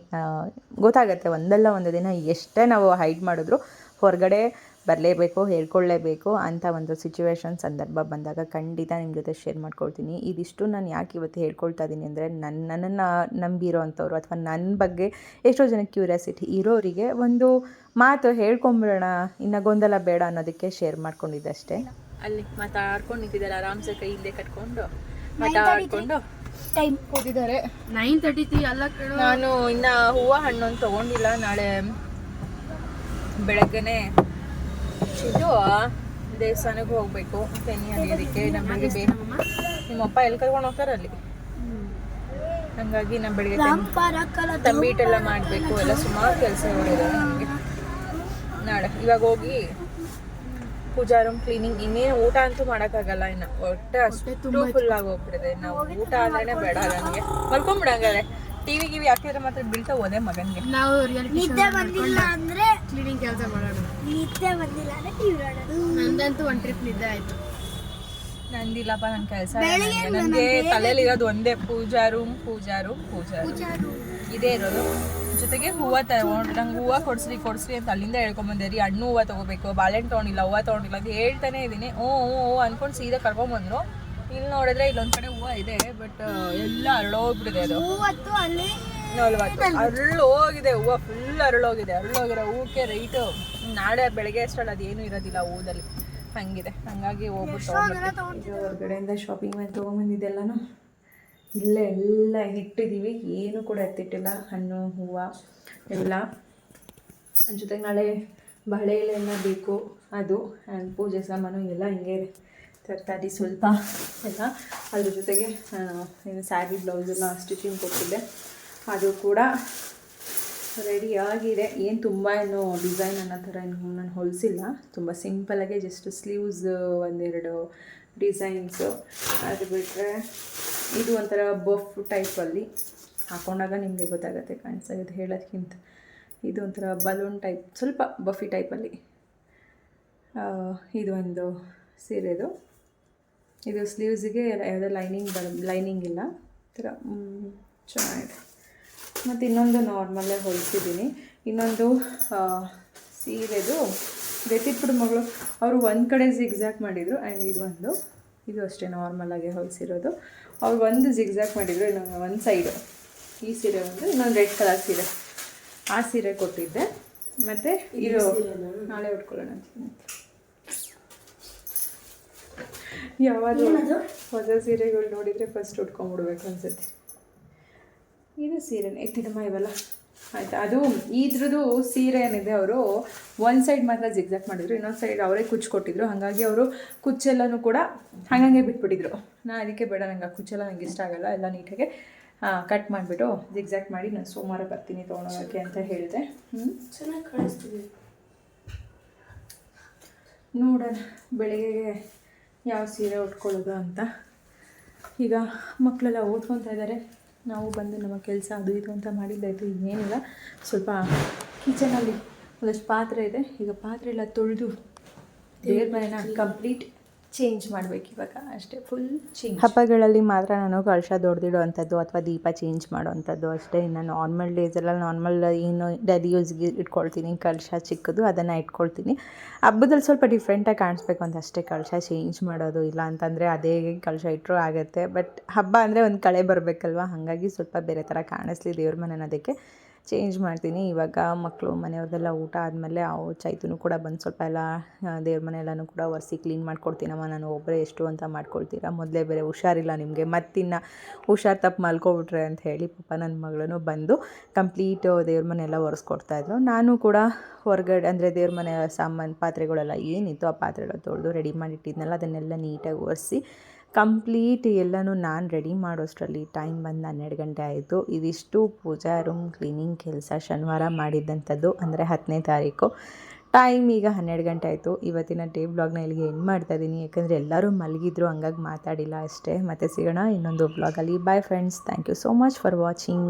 ಗೊತ್ತಾಗತ್ತೆ ಒಂದಲ್ಲ ಒಂದು ದಿನ ಎಷ್ಟೇ ನಾವು ಹೈಡ್ ಮಾಡಿದ್ರು ಹೊರಗಡೆ ಬರಲೇಬೇಕು ಹೇಳ್ಕೊಳ್ಳೇಬೇಕು ಅಂತ ಒಂದು ಸಿಚುವೇಶನ್ ಸಂದರ್ಭ ಬಂದಾಗ ಖಂಡಿತ ನಿಮ್ಮ ಜೊತೆ ಶೇರ್ ಮಾಡ್ಕೊಳ್ತೀನಿ. ಇದಿಷ್ಟು ನಾನು ಯಾಕೆ ಇವತ್ತು ಹೇಳ್ಕೊಳ್ತಾ ಇದ್ದೀನಿ ಅಂದರೆ ನನ್ನ ನನ್ನನ್ನು ನಂಬಿರೋ ಅಂಥವ್ರು ಅಥವಾ ನನ್ನ ಬಗ್ಗೆ ಎಷ್ಟೋ ಜನ ಕ್ಯೂರಿಯಾಸಿಟಿ ಇರೋರಿಗೆ ಒಂದು ಮಾತು ಹೇಳ್ಕೊಂಬಿಡೋಣ. ಇನ್ನು ಗೊಂದಲ ಬೇಡ ಅನ್ನೋದಕ್ಕೆ ಶೇರ್ ಮಾಡ್ಕೊಂಡಿದ್ದೆ ಅಷ್ಟೇ ಅಲ್ಲಿ ಮಾತಾಡ್ಕೊಂಡು ನಿಂತಿದ್ದಾರೆ ಆರಾಮ್ಸೆ ಕೈ ಹಿಂದೆ ಕಟ್ಕೊಂಡು. ಮಾತಾಡ್ಕೊಂಡು ಟೈಮ್ ಕೂತಿದ್ದಾರೆ ನೈನ್ ತರ್ಟಿ ತ್ರೀ ಅಲ್ಲ ಕಣೋ. ನಾನು ಇನ್ನ ಹೂವು ಹಣ್ಣು ತಗೊಂಡಿಲ್ಲ ನಾಳೆ ಬೆಳಗ್ಗೆನೆ ಇದು ದೇವಸ್ಥಾನಕ್ಕೆ ಹೋಗ್ಬೇಕು. ತೆನಿ ಅಲಿಯೋದಕ್ಕೆ ನಮಗೆ ಬೇಕು ನಿಮ್ಮಪ್ಪ ಎಲ್ಲಿ ಕರ್ಕೊಂಡು ಹೋಗ್ತಾರೆ ಅಲ್ಲಿ? ಹಂಗಾಗಿ ನಮ್ಮ ಬೆಳಿಗ್ಗೆ ತಂಬಿಟ್ಟೆಲ್ಲ ಮಾಡಬೇಕು. ಎಲ್ಲ ಸುಮಾರು ಕೆಲಸಗಳಿದೆ ನಮಗೆ ನಾಳೆ. ಇವಾಗ ಹೋಗಿ ಪೂಜಾ ರೂಮ್ ಕ್ಲೀನಿಂಗ್ ಇನ್ನೇನು ಊಟ ಅಂತೂ ಮಾಡೋಕ್ಕಾಗಲ್ಲ ಇನ್ನು. ಒಟ್ಟು ಅಷ್ಟು ಫುಲ್ ಆಗಿ ಹೋಗ್ಬಿಟ್ಟಿದೆ. ನಾವು ಊಟ ಅಂದ್ರೆ ಬೇಡ ನನಗೆ. ಮಲ್ಕೊಂಬಿಡಂಗಾರೆ ಟಿವಿ ಗಿವಿ ಹಾಕಿದ್ರೆ ಮಾತ್ರ ಬೀಳ್ತಾ ಹೋದೆ ಮಗನಿಗೆ. ನಾವು ನಿದ್ದೆ ಬಂದಿಲ್ಲ ಅಂದ್ರೆ ಕ್ಲೀನಿಂಗ್ ಕೆಲಸ ಮಾಡೋಣ ನಿದ್ದೆ ಬಂದಿಲ್ಲ ಅಂದ್ರೆ ಟಿವಿ ನೋಡೋದು ನಂದಂತೂ ಒಂದು ಟ್ರಿಪ್ ನಿದ್ದೆ ಆಯ್ತು. ನಂದಿಲ್ಲಪ್ಪ ನನ್ನ ಕೆಲಸ ನನಗೆ ತಲೆಯಲ್ಲಿ ಇರೋದು ಒಂದೇ pooja room pooja room pooja room ಇದೇ ಇರೋದು. ಜೊತೆಗೆ ಹೂವ ತಗೊಂಡು ನಂಗೆ ಹೂವು ಕೊಡ್ಸ್ರಿ ಕೊಡ್ಸ್ರಿ ಅಂತ ಅಲ್ಲಿಂದ ಹೇಳ್ಕೊಂಬಂದೆ ರೀ ಹಣ್ಣು ಹೂವ ತಗೋಬೇಕು ಬಾಳೆಹಣ್ಣು ತೊಗೊಂಡಿಲ್ಲ ಹೂವ ತೊಗೊಂಡಿಲ್ಲ ಅಂತ ಹೇಳ್ತಾನೆ ಇದ್ದೀನಿ. ಓ ಓ ಓ ಅನ್ಕೊಂಡು ಸೀದಾ ಕರ್ಕೊಂಬಂದ್ರು ಇಲ್ಲಿ ನೋಡಿದ್ರೆ ಇಲ್ಲೊಂದ್ ಕಡೆ ಹೂವ ಇದೆ ಬಟ್ ಎಲ್ಲ ಅರಳೋಗ್ಬಿಟ್ಟಿದೆ ಅದು. ಹೂವತ್ತು ಅಲ್ಲಿ ನಲ್ವತ್ತು ಅರಳೋಗಿದೆ ಹೂವು ಫುಲ್ ಅರಳೋಗಿದೆ. ಅರಳೋಗಿರೋ ಹೂವಕ್ಕೆ ರೈಟು ನಾಳೆ ಬೆಳಗ್ಗೆ ಅಷ್ಟರಲ್ಲಿ ಅದೇನು ಇರೋದಿಲ್ಲ ಹೂದಲ್ಲಿ. ಹಂಗಿದೆ. ಹಂಗಾಗಿ ಹೋಗ್ಬಿಟ್ಟು ಹೊರಗಡೆಯಿಂದ ಶಾಪಿಂಗ್ ಮಾಡಿ ತೊಗೊಂಬಂದಿದ್ದೆಲ್ಲನೂ ಇಲ್ಲೇ ಎಲ್ಲ ಇಟ್ಟಿದ್ದೀವಿ. ಏನು ಕೂಡ ಎತ್ತಿಟ್ಟಿಲ್ಲ. ಹಣ್ಣು ಹೂವು ಎಲ್ಲ. ಜೊತೆಗೆ ನಾಳೆ ಬಳೆ ಎಲೆಲ್ಲ ಬೇಕು. ಅದು ಆ್ಯಂಡ್ ಪೂಜೆ ಸಾಮಾನು ಎಲ್ಲ ಹಿಂಗೆ ಇದೆ. ತರಕಾರಿ ಸ್ವಲ್ಪ ಎಲ್ಲ. ಅದ್ರ ಜೊತೆಗೆ ಏನು ಸ್ಯಾರಿ ಬ್ಲೌಸೆಲ್ಲ ಸ್ಟಿಚಿಂಗ್ ಕೊಟ್ಟಿದ್ದೆ. ಅದು ಕೂಡ ರೆಡಿಯಾಗಿದೆ ಏನು ತುಂಬ ಏನು ಡಿಸೈನ್ ಅನ್ನೋ ಥರ ಏನು ನಾನು ಹೊಲಿಸಿಲ್ಲ. ತುಂಬ ಸಿಂಪಲಾಗೆ ಜಸ್ಟ್ ಸ್ಲೀವ್ಸ್ ಒಂದೆರಡು ಡಿಸೈನ್ಸು ಅದು ಬಿಟ್ಟರೆ ಇದು ಒಂಥರ ಬಫ್ ಟೈಪಲ್ಲಿ ಹಾಕೊಂಡಾಗ ನಿಮಗೆ ಗೊತ್ತಾಗುತ್ತೆ ಕಾಣಿಸ್ತಾಗುತ್ತೆ ಹೇಳೋದಕ್ಕಿಂತ ಇದು ಒಂಥರ ಬಲೂನ್ ಟೈಪ್ ಸ್ವಲ್ಪ ಬಫಿ ಟೈಪಲ್ಲಿ ಇದು ಒಂದು ಸೀರೆದು. ಇದು ಸ್ಲೀವ್ಸಿಗೆ ಯಾವುದೋ ಲೈನಿಂಗ್ ಬರ ಲೈನಿಂಗ್ ಇಲ್ಲ. ಥರ ಚೆನ್ನಾಗಿದೆ. ಮತ್ತು ಇನ್ನೊಂದು ನಾರ್ಮಲ್ಲೇ ಹೊಲಿಸಿದ್ದೀನಿ ಇನ್ನೊಂದು ಸೀರೆದು ಬೆತ್ತಿಟ್ಬಿಡು ಮಗಳು. ಅವರು ಒಂದು ಕಡೆ ಜಿಗ್ಸಾಕ್ ಮಾಡಿದರು. ಆ್ಯಂಡ್ ಇದು ಒಂದು. ಇದು ಅಷ್ಟೇ ನಾರ್ಮಲಾಗಿ ಹೊಲಿಸಿರೋದು. ಅವ್ರು ಒಂದು ಜಿಗ್ಸಾಕ್ ಮಾಡಿದರು ಇನ್ನೊಂದು ಒಂದು ಸೈಡು ಈ ಸೀರೆ ಒಂದು ಇನ್ನೊಂದು ರೆಡ್ ಕಲರ್ ಸೀರೆ. ಆ ಸೀರೆ ಕೊಟ್ಟಿದ್ದೆ. ಮತ್ತು ಇದು ನಾಳೆ ಉಟ್ಕೊಳ್ಳೋಣ ಅಂತ ಯಾವಾಗ ಹೊಸ ಸೀರೆಗಳು ನೋಡಿದರೆ ಫಸ್ಟ್ ಉಟ್ಕೊಂಡ್ಬಿಡ್ಬೇಕು ಅನ್ಸುತ್ತೆ. ಇದು ಸೀರೆನೇ ಎತ್ತಿದಮ್ಮ ಇವೆಲ್ಲ. ಆಯಿತಾ? ಅದು ಇದ್ರದ್ದು ಸೀರೆ ಏನಿದೆ ಅವರು ಒಂದು ಸೈಡ್ ಮಾತ್ರ ಜಿಗ್ಜಾಕ್ ಮಾಡಿದ್ರು ಇನ್ನೊಂದು ಸೈಡ್ ಅವರೇ ಕುಚ್ಚು ಕೊಟ್ಟಿದ್ರು. ಹಾಗಾಗಿ ಅವರು ಕುಚ್ಚೆಲ್ಲನೂ ಕೂಡ ಹಾಗಂಗೆ ಬಿಟ್ಬಿಟ್ಟಿದ್ರು. ನಾ ಅದಕ್ಕೆ ಬೇಡ ನಂಗೆ ಆ ಕುಚ್ಚೆಲ್ಲ ನಂಗೆ ಇಷ್ಟ ಆಗಲ್ಲ ಎಲ್ಲ ನೀಟಾಗೆ ಕಟ್ ಮಾಡಿಬಿಟ್ಟು ಜಿಗ್ಜಾಕ್ ಮಾಡಿ ನಾನು ಸೋಮವಾರ ಬರ್ತೀನಿ ತೊಗೊಳೋದಕ್ಕೆ ಅಂತ ಹೇಳಿದೆ. ಚೆನ್ನಾಗಿ ಕಾಣಿಸ್ತಿದೆ. ನೋಡೋಣ ಬೆಳಿಗ್ಗೆ ಯಾವ ಸೀರೆ ಉಟ್ಕೊಳ್ಳೋದು ಅಂತ. ಈಗ ಮಕ್ಕಳೆಲ್ಲ ಓದ್ಕೊತಾ ಇದ್ದಾರೆ. ನಾವು ಬಂದು ನಮ್ಮ ಕೆಲಸ ಅದು ಇದು ಅಂತ ಮಾಡಿದ್ದಾಯಿತು ಏನಿಲ್ಲ ಸ್ವಲ್ಪ ಕಿಚನಲ್ಲಿ ಒಂದಷ್ಟು ಪಾತ್ರೆ ಇದೆ. ಈಗ ಪಾತ್ರೆ ಎಲ್ಲ ತೊಳೆದು ದೇವ್ರ ಮನೆನ ಕಂಪ್ಲೀಟ್ ಚೇಂಜ್ ಮಾಡಬೇಕು ಇವಾಗ, ಅಷ್ಟೇ ಫುಲ್ ಚೇಂಜ್ ಹಬ್ಬಗಳಲ್ಲಿ ಮಾತ್ರ ನಾನು ಕಳಶ ದೊಡ್ದಿಡೋ ಅಂಥದ್ದು ಅಥವಾ ದೀಪ ಚೇಂಜ್ ಮಾಡುವಂಥದ್ದು ಅಷ್ಟೇ. ಇನ್ನು ನಾರ್ಮಲ್ ಡೇಸೆಲ್ಲ ನಾರ್ಮಲ್ ಏನು ಡೈಲಿ ಯೂಸ್ಗೆ ಇಟ್ಕೊಳ್ತೀನಿ, ಕಳಶ ಚಿಕ್ಕದು ಅದನ್ನು ಇಟ್ಕೊಳ್ತೀನಿ. ಹಬ್ಬದಲ್ಲಿ ಸ್ವಲ್ಪ ಡಿಫ್ರೆಂಟಾಗಿ ಕಾಣಿಸ್ಬೇಕು ಅಂತ ಅಷ್ಟೇ, ಕಳಶ ಚೇಂಜ್ ಮಾಡೋದು ಇಲ್ಲ ಅಂತಂದರೆ ಅದೇ ಕಳಶ ಇಟ್ಟರು ಆಗುತ್ತೆ. ಬಟ್ ಹಬ್ಬ ಅಂದರೆ ಒಂದು ಕಳೆ ಬರಬೇಕಲ್ವ? ಹಾಗಾಗಿ ಸ್ವಲ್ಪ ಬೇರೆ ಥರ ಕಾಣಿಸ್ಲಿ ದೇವ್ರ ಮನೇನ ಅದಕ್ಕೆ. ಚೇಂಜ್ ಮಾಡ್ತೀನಿ. ಇವಾಗ ಮಕ್ಕಳು ಮನೆಯವ್ರದ್ದೆಲ್ಲ ಊಟ ಆದಮೇಲೆ ಅವು ಚೈತನು ಕೂಡ ಬಂದು ಸ್ವಲ್ಪ ಎಲ್ಲ ದೇವ್ರ ಮನೆ ಎಲ್ಲನೂ ಕೂಡ ಒರೆಸಿ ಕ್ಲೀನ್ ಮಾಡ್ಕೊಡ್ತೀನಮ್ಮ. ನಾನು ಒಬ್ಬರೇ ಎಷ್ಟು ಅಂತ ಮಾಡ್ಕೊಳ್ತೀರಾ? ಮೊದಲೇ ಬೇರೆ ಹುಷಾರಿಲ್ಲ ನಿಮಗೆ. ಮತ್ತಿನ್ನು ಹುಷಾರು ತಪ್ಪು ಮಲ್ಕೊಬಿಟ್ರೆ ಅಂತ ಹೇಳಿ ಪಾಪ ನನ್ನ ಮಗಳೂ ಬಂದು ಕಂಪ್ಲೀಟ್ ದೇವ್ರ ಮನೆ ಎಲ್ಲ ಒರೆಸ್ಕೊಡ್ತಾಯಿದ್ರು ನಾನು ಕೂಡ ಹೊರಗಡೆ, ಅಂದರೆ ದೇವ್ರ ಮನೆ ಸಾಮಾನು, ಪಾತ್ರೆಗಳೆಲ್ಲ ಏನಿತ್ತು ಆ ಪಾತ್ರೆಗಳು ತೊಳೆದು ರೆಡಿ ಮಾಡಿಟ್ಟಿದ್ನಲ್ಲ ಅದನ್ನೆಲ್ಲ ನೀಟಾಗಿ ಒರೆಸಿ ಕಂಪ್ಲೀಟ್ ಎಲ್ಲನೂ ನಾನು ರೆಡಿ ಮಾಡೋಷ್ಟರಲ್ಲಿ ಟೈಮ್ ಬಂದು ಹನ್ನೆರಡು ಗಂಟೆ ಆಯಿತು. ಇದಿಷ್ಟು ಪೂಜಾ ರೂಮ್ ಕ್ಲೀನಿಂಗ್ ಕೆಲಸ ಶನಿವಾರ ಮಾಡಿದ್ದಂಥದ್ದು ಅಂದರೆ ಹತ್ತನೇ ತಾರೀಕು. ಟೈಮ್ ಈಗ ಹನ್ನೆರಡು ಗಂಟೆ ಆಯಿತು. ಇವತ್ತಿನ ಡೇ ಬ್ಲಾಗ್ನ ಇಲ್ಲಿಗೆ ಎಂಡ್ ಮಾಡ್ತಾ ಇದ್ದೀನಿ ಯಾಕಂದರೆ ಎಲ್ಲರೂ ಮಲಗಿದ್ರು, ಹಂಗಾಗಿ ಮಾತಾಡಿಲ್ಲ ಅಷ್ಟೇ. ಮತ್ತೆ ಸಿಗೋಣ ಇನ್ನೊಂದು ಬ್ಲಾಗಲ್ಲಿ bye friends thank you so much for watching